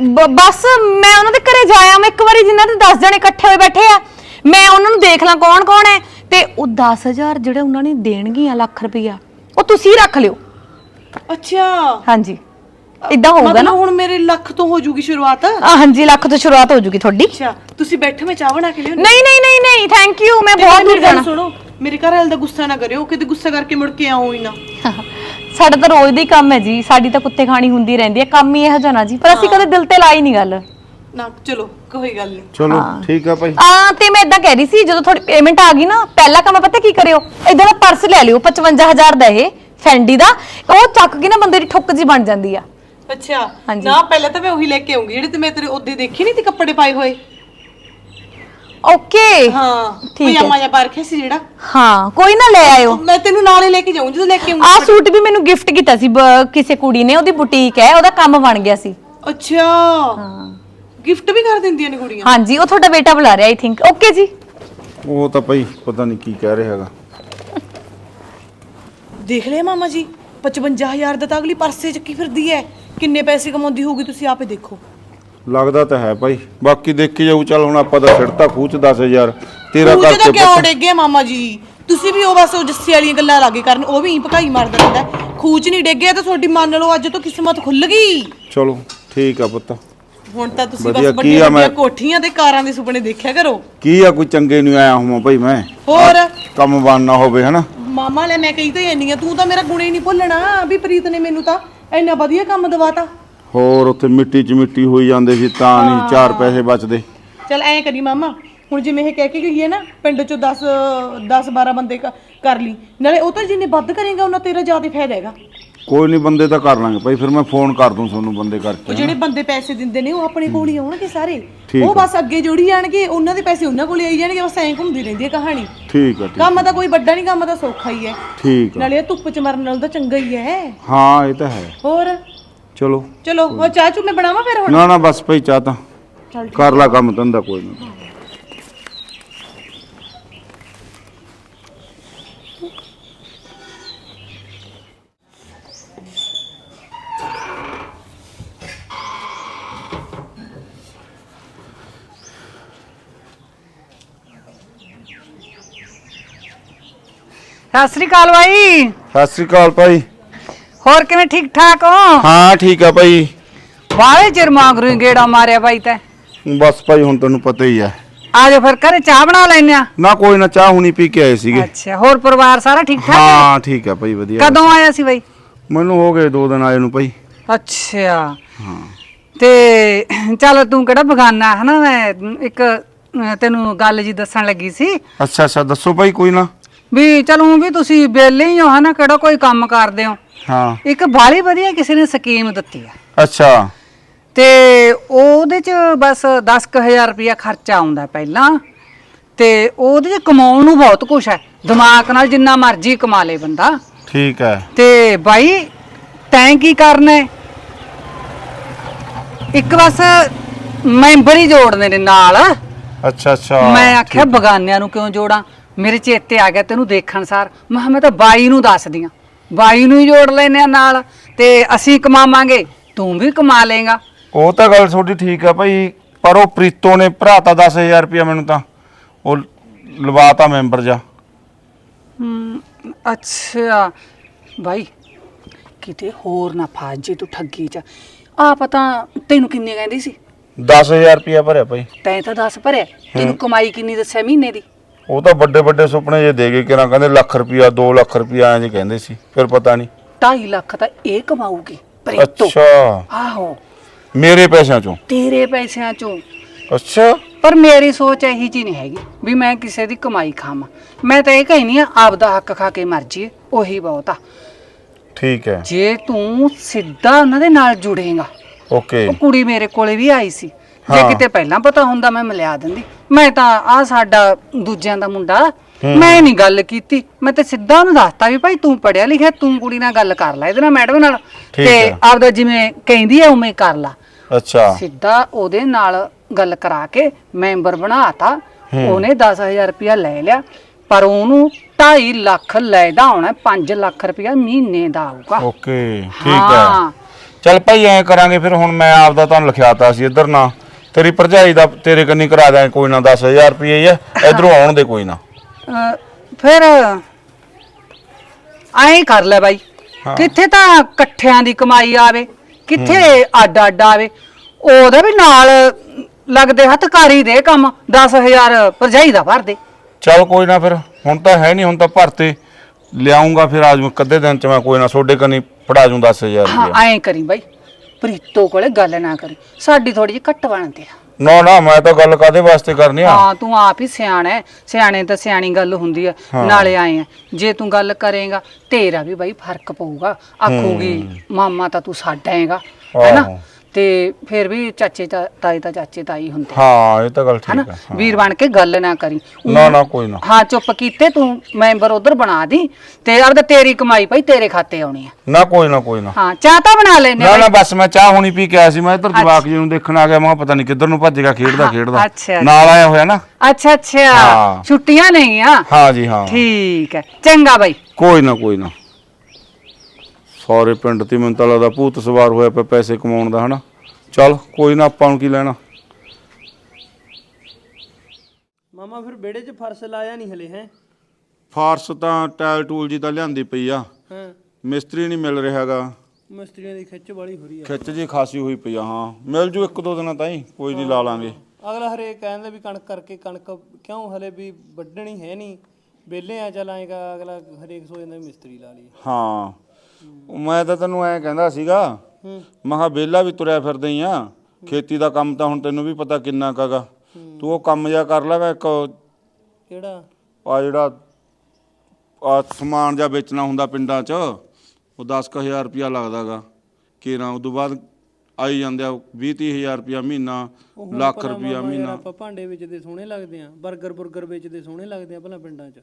ਬ- ਬਸ ਮੈਂ ਉਹਨਾਂ ਦੇ ਘਰੇ ਜਾਇਆ ਮੈਂ ਇੱਕ ਵਾਰੀ ਜਿਨ੍ਹਾਂ ਦੇ 10 ਜਣੇ ਇਕੱਠੇ ਹੋਏ ਬੈਠੇ ਆ ਮੈਂ ਉਹਨਾਂ ਨੂੰ ਦੇਖ ਲਾਂ ਕੌਣ ਕੌਣ ਹੈ। ਤੇ ਉਹ 10000 ਜਿਹੜੇ ਉਹਨਾਂ ਨੇ ਦੇਣਗੀਆਂ ਲੱਖ ਰੁਪਈਆ ਉਹ ਤੁਸੀਂ ਰੱਖ ਲਿਓ। ਅੱਛਾ। ਹਾਂਜੀ। ਇਦਾਂ ਹੋਊਗਾ ਨਾ। ਮਤਲਬ ਹੁਣ ਮੇਰੇ ਲੱਖ ਤੋਂ ਹੋ ਜੂਗੀ ਸ਼ੁਰੂਆਤ? ਆ, ਹਾਂਜੀ ਲੱਖ ਤੋਂ ਸ਼ੁਰੂਆਤ ਹੋ ਜੂਗੀ ਤੁਹਾਡੀ। ਅੱਛਾ ਤੁਸੀਂ ਬੈਠੋ ਮੈਂ ਚਾਹ ਬਣਾ ਕੇ ਲਿਆਉਂਦੀ ਨਹੀਂ ਨਹੀਂ ਨਹੀਂ ਨਹੀਂ ਥੈਂਕ ਯੂ ਮੈਂ ਬਹੁਤ ਦੂਰ ਜਾਣਾ। ਸੁਣੋ ਮੇਰੇ ਘਰ ਵਾਲੇ ਦਾ ਗੁੱਸਾ ਨਾ ਕਰਿਓ ਕਿਤੇ ਗੁੱਸਾ ਕਰਕੇ ਮੁੜ ਕੇ ਆਉਂ ਹੀ ਨਾ। ਸਾਡਾ ਤਾਂ ਰੋਜ਼ ਦਾ ਹੀ ਕੰਮ ਹੈ ਜੀ ਸਾਡੀ ਤਾਂ ਕੁੱਤੇ ਖਾਣੀ ਹੁੰਦੀ ਰਹਿੰਦੀ ਹੈ ਕੰਮ ਹੀ ਇਹੋ ਜਿਹਾ ਨਾ ਜੀ ਪਰ ਅਸੀਂ ਕਦੇ ਦਿਲ ਤੇ ਲਾਈ ਨਹੀਂ ਗੱਲ। ਨਾ ਚਲੋ ਕੋਈ ਗੱਲ ਨਹੀਂ। ਚਲੋ ਠੀਕ ਆ ਭਾਈ। ਆ ਤੇ ਮੈਂ ਇਦਾਂ ਕਹਿ ਰਹੀ ਸੀ ਜਦੋਂ ਤੁਹਾਡੀ ਪੇਮੈਂਟ ਆ ਗਈ ਨਾ ਪਹਿਲਾ ਕੰਮ ਪਤਾ ਕੀ ਕਰਿਓ? ਇਦਾਂ ਦਾ ਪਰਸ ਲੈ ਲਿਓ 55000 ਦਾ ਇਹ ਫੈਂਡੀ ਦਾ ਉਹ ਚੱਕ ਕੇ ਨਾ ਬੰਦੇ ਦੀ ਠੁੱਕ ਜੀ ਬਣ ਜਾਂਦੀ ਆ। ਅੱਛਾ ਹਾਂਜੀ। ਨਾ ਪਹਿਲਾਂ ਤਾਂ ਮੈਂ ਉਹੀ ਲੈ ਕੇ ਆਉਂਗੀ ਜਿਹੜੇ ਤੇ ਮੈਂ ਤੇਰੇ ਉਹਦੇ ਦੇਖੀ ਨਹੀਂ ਤੇ ਕੱਪੜੇ ਪਾਏ ਹੋਏ। ਓਕੇ। ਹਾਂ ਠੀਕ ਹੈ। ਪਜਾਮਾ ਜਿਹਾ ਪਾ ਰੱਖਿਆ ਸੀ ਜਿਹੜਾ? ਹਾਂ ਕੋਈ ਨਾ ਲੈ ਆਇਓ। ਮੈਂ ਤੈਨੂੰ ਨਾਲ ਹੀ ਲੈ ਕੇ ਜਾਊਂ ਜਦੋਂ ਲੈ ਕੇ ਆਊਂ ਆ ਸੂਟ ਵੀ ਮੈਨੂੰ ਗਿਫਟ ਕੀਤਾ ਸੀ ਬ- ਕਿਸੇ ਕੁੜੀ ਨੇ ਉਹਦੀ ਬੁਟੀਕ ਹੈ ਉਹਦਾ ਕੰਮ ਬਣ ਗਿਆ ਸੀ। ਅੱਛਾ। ਗਿਫਟ ਵੀ ਕਰ ਦਿੰਦੀਆਂ ਨੇ ਕੁੜੀਆਂ? ਹਾਂਜੀ ਉਹ ਤੁਹਾਡਾ ਬੇਟਾ ਬੁਲਾ ਰਿਹਾ ਆਈ ਥਿੰਕ ਓਕੇ ਜੀ। ਉਹ ਤਾਂ ਭਾਈ ਪਤਾ ਨਹੀਂ ਕੀ ਕਹਿ ਰਿਹਾ ਹੈਗਾ। ਦੇਖ ਲਿਆ ਮਾਮਾ ਜੀ 55000 ਦਾ ਤਾਂ ਅਗਲੀ ਪਰਸੇ ਚੱਕੀ ਫਿਰਦੀ ਐ ਕਿੰਨੇ ਪੈਸੇ ਕਮਾਉਂਦੀ ਹੋਊਗੀ ਤੁਸੀਂ ਆਪੇ ਦੇਖੋ। ਲੱਗਦਾ ਤਾਂ ਹੈ ਭਾਈ। ਬਾਕੀ ਦੇਖੀ ਜਾਊ ਚੱਲ ਹੁਣ ਆਪਾਂ ਤਾਂ ਛਿੜਤਾ ਖੂਹ ਚ 10000 ਤੇਰਾ ਤੂੰ ਜਿਹਦਾ ਕਰਕੇ ਕਿਉਂ ਪੁੱਤ- ਡੇਗੇ ਮਾਮਾ ਜੀ? ਤੁਸੀਂ ਵੀ ਉਹ ਬਸ ਉਹ ਜੱਸੇ ਵਾਲੀਆਂ ਗੱਲਾਂ ਲਾਗੇ ਕਰਨ ਉਹ ਵੀ ਭਕਾਈ ਮਾਰਦਾ ਰਹਿੰਦਾ ਹੈ। ਖੂਚ ਨਹੀਂ ਡੇਗਿਆ ਤਾਂ ਤੁਹਾਡੀ ਮੰਨ ਲਓ ਅੱਜ ਤੋਂ ਕਿਸਮਤ ਖੁੱਲ ਗਈ। ਚਲੋ ਠੀਕ ਆ ਪੁੱਤ। ਹੁਣ ਤਾਂ ਤੁਸੀਂ ਬਸ ਵੱਡੀਆਂ ਵੱਡੀਆਂ ਕੋਠੀਆਂ ਤੇ ਕਾਰਾਂ ਦੇ ਸੁਪਨੇ ਦੇਖਿਆ ਕਰੋ। ਕੀ ਆ ਕੋਈ ਚੰਗੇ ਨੂੰ ਆਇਆ ਹਾਂ ਭਾਈ ਮੈਂ? ਹੋਰ? ਕੰਮ ਬਣ ਨਾ ਹੋਵੇ ਹਨਾ? ਮਾਮਾ ਲੈ ਮੈਂ ਕਹੀ ਤਾਂ ਇੰਨੀ ਆ ਤੂੰ ਤਾਂ ਮੇਰਾ ਗੁਣੇ ਨਹੀਂ ਭੁੱਲਣਾ। ਵੀ ਪ੍ਰੀਤ ਨੇ ਮੈਨੂੰ ਤਾਂ ਇੰਨਾ ਵਧੀਆ ਕੰਮ ਦਵਾਤਾ। ਹੋਰ ਉੱਥੇ ਮਿੱਟੀ 'ਚ ਮਿੱਟੀ ਹੋਈ ਜਾਂਦੇ ਸੀ ਤਾਂ ਨਹੀਂ ਚਾਰ ਪੈਸੇ ਬਚਦੇ। ਚਲ ਐਂ ਕਰੀ ਮਾਮਾ ਹੁਣ ਜਿਵੇਂ ਇਹ ਕਹਿ ਕੇ ਗਈ ਹੈ ਨਾ ਪਿੰਡ ਚੋਂ 10 10 12 ਬੰਦੇ ਕ- ਕਰ ਲਈ। ਨਾਲੇ ਉਹ ਤਾਂ ਜਿੰਨੇ ਵੱਧ ਕਰੇਗਾ ਉਹਨਾਂ ਤੇਰਾ ਜ਼ਿਆਦਾ ਫਾਇਦਾ ਹੈਗਾ। ਕੋਈ ਨਹੀਂ ਬੰਦੇ ਤਾਂ ਕਰ ਲਾਂਗੇ ਭਾਈ ਫਿਰ ਮੈਂ ਫੋਨ ਕਰ ਦੂੰ ਤੁਹਾਨੂੰ ਬੰਦੇ ਉਹ ਕਰਕੇ ਜਿਹੜੇ ਬੰਦੇ ਪੈਸੇ ਦਿੰਦੇ ਨੇ ਉਹ ਆਪਣੇ ਕੋਲ ਹੀ ਆਉਣਗੇ ਸਾਰੇ। ਠੀਕ ਉਹ ਬਸ ਅੱਗੇ ਜੋੜੀ ਜਾਣਗੇ ਉਹਨਾਂ ਦੇ ਪੈਸੇ ਉਹਨਾਂ ਕੋਲ ਹੀ ਆਈ ਜਾਣਗੇ ਬਸ ਐਂ ਘੁੰਮਦੀ ਰਹਿੰਦੀ ਹੈ ਕਹਾਣੀ। ਠੀਕ ਆ ਠੀਕ ਕੰਮ ਤਾਂ ਕੋਈ ਵੱਡਾ ਨਹੀਂ ਕੰਮ ਤਾਂ ਸੌਖਾ ਹੀ ਹੈ। ਠੀਕ ਆ। ਨਾਲੇ ਇਹ ਧੁੱਪ ਚ ਮਰਨ ਨਾਲ ਤਾਂ ਚੰਗਾ ਹੀ ਹੈ। ਹਾਂ ਇਹ ਤਾਂ ਹੈ। ਹੋਰ? ਚਲੋ। ਚਲੋ ਉਹ ਚਾਹ ਚੂ ਮੈਂ ਬਣਾਵਾਂ ਫਿਰ ਹੁਣ? ਨਾ ਨਾ ਬਸ ਭਾਈ ਚਾਹ ਤਾਂ ਚੱਲ। ਕਰ ਲਾ ਕੰਮ ਧੰਦਾ ਕੋਈ ਨਾ। ਸਤਿ ਸ੍ਰੀ ਅਕਾਲ ਬਾਈ। ਸਤਿ ਸ੍ਰੀ ਅਕਾਲ ਭਾਈ। ਹੋਰ ਕਿਵੇਂ ਠੀਕ ਠਾਕ ਹੋ? ਹਾਂ ਠੀਕ ਆ ਭਾਈ। ਬਾਹਲੇ ਚਿਰ ਮੰਗਰੂ ਗੇੜਾ ਮਾਰਿਆ ਬਾਈ ਤੈ। ਬਸ ਭਾਈ ਹੁਣ ਤੈਨੂੰ ਪਤਾ ਹੀ ਹੈ ਆ ਜਾ ਫਿਰ ਘਰੇ ਚਾਹ ਬਣਾ ਲੈਨੇ ਆ? ਨਾ ਕੋਈ ਨਾ ਚਾਹ ਹੁਣੀ ਪੀ ਕੇ ਆਏ ਸੀਗੇ। ਅੱਛਾ ਹੋਰ ਪਰਿਵਾਰ ਸਾਰਾ ਠੀਕ ਠਾਕ ਹੈ? ਹਾਂ ਠੀਕ ਆ ਭਾਈ ਵਧੀਆ। ਕਦੋਂ ਆਇਆ ਸੀ ਬਾਈ? ਮੈਨੂੰ ਹੋ ਗਏ ਦੋ ਦਿਨ ਆਏ ਨੂੰ ਭਾਈ। ਅੱਛਾ। ਤੇ ਚੱਲ ਤੂੰ ਕਿਹੜਾ ਬਗਾਨਾ ਹੈ ਨਾ ਮੈਂ ਇੱਕ ਤੈਨੂੰ ਗੱਲ ਜੀ ਦੱਸਣ ਲੱਗੀ ਸੀ। ਅੱਛਾ ਅੱਛਾ ਦੱਸੋ ਭਾਈ ਕੋਈ ਨਾ। ਵੀ ਚਲੋ ਵੀ ਤੁਸੀਂ ਵਿਹਲੇ ਹੀ ਹੋ ਹਨਾ ਕਿਹੜਾ ਕੋਈ ਕੰਮ ਕਰਦੇ ਹੋ। ਹਾਂ। ਇੱਕ ਬਾਲੀ ਵਧੀਆ ਕਿਸੇ ਨੇ ਸਕੀਮ ਦਿੱਤੀ ਆ। ਅੱਛਾ। ਤੇ ਉਹਦੇ ਚ ਬਸ 10000 ਰੁਪਇਆ ਖਰਚਾ ਆਉਂਦਾ ਪਹਿਲਾਂ ਤੇ ਉਹਦੇ ਚ ਕਮਾਉਣ ਨੂੰ ਬਹੁਤ ਕੁਝ ਹੈ। ਦਿਮਾਗ ਨਾਲ ਜਿੰਨਾ ਮਰਜ਼ੀ ਕਮਾ ਲੇ ਬੰਦਾ। ਠੀਕ ਹੈ। ਤੇ ਬਾਈ ਤੈਂ ਕੀ ਕਰਨਾ ਹੈ? ਇੱਕ ਬਸ ਮੈਂਬਰ ਹੀ ਜੋੜਨੇ ਨੇ ਨਾਲ। ਅੱਛਾ ਅੱਛਾ। ਮੈਂ ਆਖਿਆ ਬਗਾਨਿਆਂ ਨੂੰ ਕਿਉਂ ਜੋੜਾਂ? ਮੇਰੇ ਚੇਤੇ ਆ ਗਿਆ ਤੈਨੂੰ ਦੇਖਣ ਸਾਰ। ਮੈਂ ਕਿਹਾ ਮੈਂ ਤਾਂ ਬਾਈ ਨੂੰ ਦੱਸਦੀ ਆ ਬਾਈ ਨੂੰ ਹੀ ਜੋੜ ਲੈਨੇ ਆ ਨਾਲ ਤੇ ਅਸੀਂ ਕਮਾਵਾਂਗੇ। ਤੂੰ ਵੀ ਕਮਾ ਲੇਗਾ ਉਹ ਤਾਂ ਗੱਲ ਤੁਹਾਡੀ ਠੀਕ ਆ ਭਾਈ ਪਰ ਉਹ ਪ੍ਰੀਤੋ ਨੇ ਭਰਾਤਾ 10000 ਰੁਪਇਆ ਮੈਨੂੰ ਤਾਂ। ਉਹ ਲਵਾਤਾ ਮੈਂਬਰ ਜਾ। ਅੱਛਾ। ਬਾਈ ਕਿਤੇ ਹੋਰ ਨਾ ਫਾਜ ਜੇ ਤੂੰ ਠੱਗੀ ਚ। ਆ ਪਤਾ ਤੈਨੂੰ ਕਿੰਨੇ ਕਹਿੰਦੀ ਸੀ? 10000 ਰੁਪਇਆ ਭਰਿਆ ਭਾਈ। ਤੈਂ ਤਾਂ ਦੱਸ ਭਰਿਆ। ਤੈਨੂੰ ਕਮਾਈ ਕਿੰਨੀ ਦੱਸਿਆ ਮਹੀਨੇ ਦੀ? ਉਹ ਤਾਂ ਵੱਡੇ ਵੱਡੇ ਸੁਪਨੇ ਜੇ ਦੇ ਗਏ ਕਿਰਾਂ ਕਹਿੰਦੇ ਲੱਖ ਰੁਪਇਆ 2 ਲੱਖ ਰੁਪਇਆ ਐਂ ਜੇ ਕਹਿੰਦੇ ਸੀ ਫਿਰ ਪਤਾ ਨਹੀਂ। 2.5 ਲੱਖ ਤਾਂ ਇਹ ਕਮਾਊਗੀ ਪ੍ਰੀਤੋ। ਅੱਛਾ। ਆਹੋ। ਮੇਰੇ ਪੈਸਿਆਂ ਚੋਂ? ਤੇਰੇ ਪੈਸਿਆਂ ਚੋਂ। ਅੱਛਾ। ਪਰ ਮੇਰੀ ਸੋਚ ਇਹੀ ਜੀ ਨਹੀਂ ਹੈਗੀ ਵੀ ਮੈਂ ਕਿਸੇ ਦੀ ਕਮਾਈ ਖਾਵਾਂ। ਮੈਂ ਤਾਂ ਇਹ ਕਹਿਨੀ ਆ ਆਪਦਾ ਹੱਕ ਖਾ ਕੇ ਮਰ ਜੀਏ ਉਹੀ ਬਹੁਤ ਆ। ਠੀਕ ਹੈ। ਜੇ ਤੂੰ ਸਿੱਧਾ ਉਹਨਾਂ ਦੇ ਨਾਲ ਜੁੜੇਗਾ ਓਕੇ। ਉਹ ਕੁੜੀ ਮੇਰੇ ਕੋਲੇ ਵੀ ਆਈ ਸੀ। ਜੇ। ਕਿਤੇ ਪਹਿਲਾਂ ਪਤਾ ਹੁੰਦਾ ਮੈਂ ਮਿਲਿਆ ਦਿੰਦੀ। ਮੈਂ ਤਾਂ ਆ ਸਾਡਾ ਦੂਜਿਆਂ ਦਾ ਮੁੰਡਾ ਮੈਂ ਨਹੀਂ ਗੱਲ ਕੀਤੀ। ਮੈਂ ਤੇ ਸਿੱਧਾ ਉਹਨੂੰ ਦੱਸਤਾ ਵੀ ਭਾਈ ਤੂੰ ਪੜਿਆ ਲਿਖਿਆ ਤੂੰ ਕੁੜੀ ਨਾਲ ਗੱਲ ਕਰ ਲੈ ਇਹਦੇ ਨਾਲ ਮੈਡਮ ਨਾਲ। ਤੇ। ਆਪਦਾ ਜਿਵੇਂ ਕਹਿੰਦੀ ਐ ਉਵੇਂ ਕਰ ਲਾ। ਅੱਛਾ। ਸਿੱਧਾ ਉਹਦੇ ਨਾਲ ਗੱਲ ਕਰਾ ਕੇ ਮੈਂਬਰ ਬਣਾਤਾ। ਉਹਨੇ 10000 ਰੁਪਇਆ ਲੈ ਲਿਆ। ਪਰ ਉਹਨੂੰ 2.5 ਲੱਖ ਲੈਦਾ ਹੋਣਾ 5 ਲੱਖ ਰੁਪਇਆ ਮਹੀਨੇ ਦਾ ਆਊਗਾ। ਓਕੇ ਠੀਕ ਹੈ। ਹਾਂ। ਚੱਲ ਭਾਈ ਐਂ ਕਰਾਂਗੇ ਫਿਰ ਹੁਣ ਮੈਂ ਆਪਦਾ ਤੁਹਾਨੂੰ ਲਿਖਿਆਤਾ ਸੀ ਇੱਧਰ ਨਾ ਤੇਰੀ ਭਰਜਾਈ ਦਾ ਤੇਰੇ ਕੰਨੀ ਕਰਾ ਦਾਂ ਕੋਈ ਨਾ 10000 ਰੁਪਏ ਹੈ ਇਧਰੋਂ ਆਉਣ ਦੇ ਕੋਈ ਨਾ। ਅਹ ਫਿਰ ਐਂ ਕਰ ਲੈ ਬਾਈ। ਕਿੱਥੇ ਤਾਂ ਇਕੱਠਿਆਂ ਦੀ ਕਮਾਈ ਆਵੇ ਕਿੱਥੇ ਅੱਡ ਅੱਡ ਆਵੇ। ਉਹਦੇ ਵੀ ਨਾਲ ਲੱਗਦੇ ਹੱਥ ਕਰ ਹੀ ਦੇ ਕੰਮ 10000 ਭਰਜਾਈ ਦਾ ਭਰ ਦੇ। ਚੱਲ ਕੋਈ ਨਾ ਫਿਰ ਹੁਣ ਤਾਂ ਹੈ ਨਹੀਂ ਹੁਣ ਤਾਂ ਭਰਤੇ। ਲਿਆਉਂਗਾ ਫਿਰ ਆਜ ਮੈਂ ਕਦੇ ਦਿਨ ਚ ਮੈਂ ਕੋਈ ਨਾ ਤੁਹਾਡੇ ਕੰਨੀ ਫੜਾ ਜੂੰ 10000 ਹਾਂ ਰੁਪਏ ਐਂ ਕਰੀ ਬਾਈ। ਪ੍ਰੀਤੋ ਕੋਲੇ ਗੱਲ ਨਾ ਕਰੀ। ਸਾਡੀ ਥੋੜੀ ਜਿਹੀ ਘੱਟ ਬਣਦੀ ਆ। ਨਾ ਨਾ ਮੈਂ ਤਾਂ ਗੱਲ ਕਾਦੇ ਵਾਸਤੇ ਕਰਨੀ ਆ? ਹਾਂ ਤੂੰ ਆਪ ਹੀ ਸਿਆਣਾ ਹੈ ਸਿਆਣੇ ਤਾਂ ਸਿਆਣੀ ਗੱਲ ਹੁੰਦੀ ਆ। ਨਾਲੇ ਆਏ ਆ ਜੇ ਤੂੰ ਗੱਲ ਕਰੇਗਾ ਤੇਰਾ ਵੀ ਬਾਈ ਫ਼ਰਕ ਪਊਗਾ। ਆਖੂਗੀ ਮਾਮਾ ਤਾਂ ਤੂੰ ਸਾਡਾ ਹੈਗਾ। ਹੈਨਾ। ਤੇ ਫਿਰ ਵੀ ਚਾਚੇ ਤਾ- ਤਾਏ ਤਾਂ ਚਾਚੇ ਤਾਈ ਹੁੰਦੇ। ਹਾਂ ਇਹ ਤਾਂ ਗੱਲ ਹਨਾ? ਠੀਕ ਹੈ। ਹਾਂ। ਵੀਰ ਬਣ ਕੇ ਗੱਲ ਨਾ ਕਰੀ। ਨਾ ਨਾ ਕੋਈ ਨਾ। ਹਾਂ ਚੁੱਪ ਕੀਤੇ ਤੂੰ ਮੈਂਬਰ ਉਧਰ ਬਣਾ ਦੀ ਤੇ ਆਪਦਾ ਤੇਰੀ ਕਮਾਈ ਭਾਈ ਤੇਰੇ ਖਾਤੇ ਆਉਣੀ ਆ। ਨਾ ਕੋਈ ਨਾ ਕੋਈ ਨਾ। ਹਾਂ ਚਾਹ ਤਾਂ ਬਣਾ ਲੈਨੇ ਨਾ ਨਾ ਬਸ ਮੈਂ ਚਾਹ ਹੁਣੀ ਪੀ ਕੇ ਆਇਆ ਸੀ ਮੈਂ ਇੱਧਰ ਜਵਾਕ ਜੀ ਨੂੰ ਦੇਖਣ ਆ ਗਿਆ ਮੈਂ ਕਿਹਾ ਪਤਾ ਨਹੀਂ ਕਿੱਧਰ ਨੂੰ ਭੱਜ ਗਿਆ ਖੇਡਦਾ। ਖੇਡਦਾ ਅੱਛਾ। ਨਾਲ ਆਇਆ ਹੋਇਆ ਨਾ। ਅੱਛਾ ਅੱਛਾ। ਹਾਂ। ਛੁੱਟੀਆਂ ਨਹੀਂ ਆ। ਹਾਂ ਜੀ ਹਾਂ। ਠੀਕ ਹੈ। ਚੰਗਾ ਬਾਈ। ਕੋਈ ਨਾ ਕੋਈ ਨਾ। ਸਾਰੇ ਪਿੰਡ ਤੇ ਮੈਨੂੰ ਤਾਂ ਲੱਗਦਾ ਭੂਤ ਸਵਾਰ ਹੋਇਆ ਪਿਆ ਪੈਸੇ ਕਮਾਉਣ ਦਾ ਹਨਾ? ਚੱਲ ਕੋਈ ਨਾ ਆਪਾਂ ਨੂੰ ਕੀ ਲੈਣਾ? ਮਾਮਾ ਫਿਰ ਵਿਹੜੇ 'ਚ ਫਰਸ਼ ਲਾਇਆ ਨਹੀਂ ਹਲੇ ਹੈ? ਫਾਰਸ ਤਾਂ ਟਾਇਲ ਟੂਲ ਜੀ ਤਾਂ ਲਿਆਂਦੀ ਪਈ ਆ। ਹਾਂ। ਮਿਸਤਰੀ ਨਹੀਂ ਮਿਲ ਰਿਹਾਗਾ ਮਿਸਤਰੀਆਂ ਦੀ ਖਿੱਚ ਵਾਲੀ ਹੋ ਰਹੀ ਆ। ਖਿੱਚ ਜੀ ਖਾਸੀ ਹੋਈ ਪਈ ਆ ਹਾਂ। ਮਿਲ ਜੂ ਇੱਕ ਦੋ ਦਿਨਾਂ ਤਾਈਂ ਕੋਈ ਨਹੀਂ ਲਾ ਲਾਂਗੇ। ਅਗਲਾ ਹਰੇ ਕਹਿੰਦਾ ਵੀ ਕਣਕ ਕਰਕੇ ਕਣਕ ਕਿਉਂ ਹਲੇ ਵੀ ਵੱਢਣੀ ਹੈ ਨਹੀਂ? ਵਿਹਲੇ ਆ ਚਲਾਏਗਾ ਅਗਲਾ ਹਰੇਕ ਸੋਚ ਜਾਂਦਾ ਵੀ ਮਿਸਤਰੀ ਲਾ ਲਈ ਹਾਂ। ਮੈਂ ਤਾਂ ਤੈਨੂੰ ਐਂ ਕਹਿੰਦਾ ਸੀਗਾ ਮਹਾ ਬੇਲਾ ਵੀ ਤੁਰਿਆ ਫਿਰਦਾ ਹੀ ਆ ਖੇਤੀ ਦਾ ਕੰਮ ਤਾਂ ਹੁਣ ਤੈਨੂੰ ਵੀ ਪਤਾ ਕਿੰਨਾ ਕਾਗਾ ਤੂੰ ਉਹ ਕੰਮ ਜਿਆ ਕਰ ਲੈ ਮੈਂ ਇੱਕ ਕਿਹੜਾ? ਆ ਜਿਹੜਾ ਆ ਸਮਾਨ ਜਾਂ ਵੇਚਣਾ ਹੁੰਦਾ ਪਿੰਡਾਂ 'ਚ ਉਹ 10000 ਰੁਪਿਆ ਲੱਗਦਾਗਾ ਕੇਰਾਂ ਉਦੋਂ ਬਾਅਦ ਆਈ ਜਾਂਦੇ ਆ 20 30000 ਰੁਪਿਆ ਮਹੀਨਾ ਲੱਖ ਰੁਪਿਆ ਮਹੀਨਾ। ਆਪਾਂ ਭਾਂਡੇ ਵੇਚਦੇ ਸੋਹਣੇ ਲੱਗਦੇ ਆ 버ਗਰ ਬੁਰਗਰ ਵੇਚਦੇ ਸੋਹਣੇ ਲੱਗਦੇ ਆ ਭਲਾ ਪਿੰਡਾਂ 'ਚ।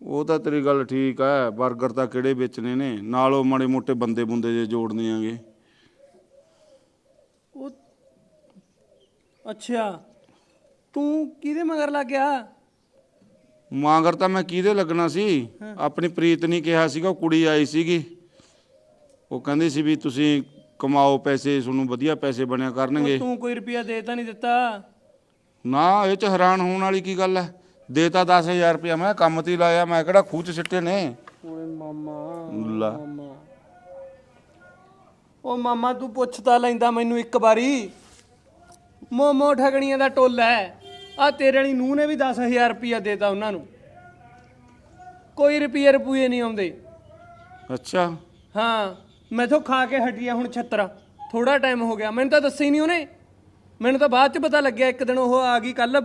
ਉਹ ਤਾਂ ਤੇਰੀ ਗੱਲ ਠੀਕ ਹੈ 버ਗਰ ਤਾਂ ਕਿਹੜੇ ਵੇਚਣੇ ਨੇ? ਨਾਲ ਉਹ ਮਾੜੇ ਮੋਟੇ ਬੰਦੇ ਬੁੰਦੇ ਜੇ ਜੋੜਨੇ ਆਂਗੇ। ਉਹ ਅੱਛਾ ਤੂੰ ਕਿਹਦੇ ਮਗਰ ਲੱਗ ਗਿਆ? ਮਾਂਗਰ ਤਾਂ ਮੈਂ ਕਿਹਦੇ ਲੱਗਣਾ ਸੀ? ਆਪਣੀ ਪ੍ਰੀਤ ਨਹੀਂ ਕਿਹਾ ਸੀਗਾ ਉਹ ਕੁੜੀ ਆਈ ਸੀਗੀ। ਉਹ ਕਹਿੰਦੀ ਸੀ ਵੀ ਤੁਸੀਂ ਕਮਾਓ ਪੈਸੇ ਤੁਹਾਨੂੰ ਵਧੀਆ ਪੈਸੇ ਬਣਿਆ ਕਰਨਗੇ। ਤੂੰ ਕੋਈ ਰੁਪਿਆ ਦੇ ਤਾਂ ਨਹੀਂ ਦਿੱਤਾ। ਨਾ ਇਹ ਚ ਹੈਰਾਨ ਹੋਣ ਵਾਲੀ ਕੀ ਗੱਲ ਹੈ? ਦੇਤਾ 10000 ਰੁਪਇਆ। ਮੈਂ ਕੰਮ ਤੇ ਹੀ ਲਾਇਆ ਮੈਂ ਕਿਹੜਾ ਖੂਹ ਚ ਸਿੱਟੇ ਨੇ? ਓਏ ਮਾਮਾ ਲੈ। ਮਾਮਾ। ਤੂੰ ਪੁੱਛ ਤਾਂ ਲੈਂਦਾ ਮੈਨੂੰ ਇੱਕ ਵਾਰੀ। ਮੋਮੋ ਠਗਣੀਆਂ ਦਾ ਟੋਲਾ ਹੈ। ਆ ਤੇਰੇ ਵਾਲੀ ਨੂੰਹ ਨੇ ਵੀ 10000 ਰੁਪਿਆ ਦੇਤਾ ਉਹਨਾਂ ਨੂੰ। ਕੋਈ ਰੁਪਈਏ ਰੁਪਈਏ ਨਹੀਂ ਆਉਂਦੇ। ਅੱਛਾ। ਹਾਂ ਮੈਥੋਂ ਖਾ ਕੇ ਹਟਿਆ ਹੁਣ ਛੱਤਰਾ। ਥੋੜਾ ਟਾਈਮ ਹੋ ਗਿਆ। ਮੈਨੂੰ ਤਾਂ ਦੱਸਿਆ ਹੀ ਨਹੀਂ ਉਹਨੇ। ਮੈਨੂੰ ਤਾਂ ਬਾਅਦ ਚ ਪਤਾ ਲੱਗਿਆ ਇੱਕ ਦਿਨ ਉਹ ਆ ਗਈ ਕੱਲ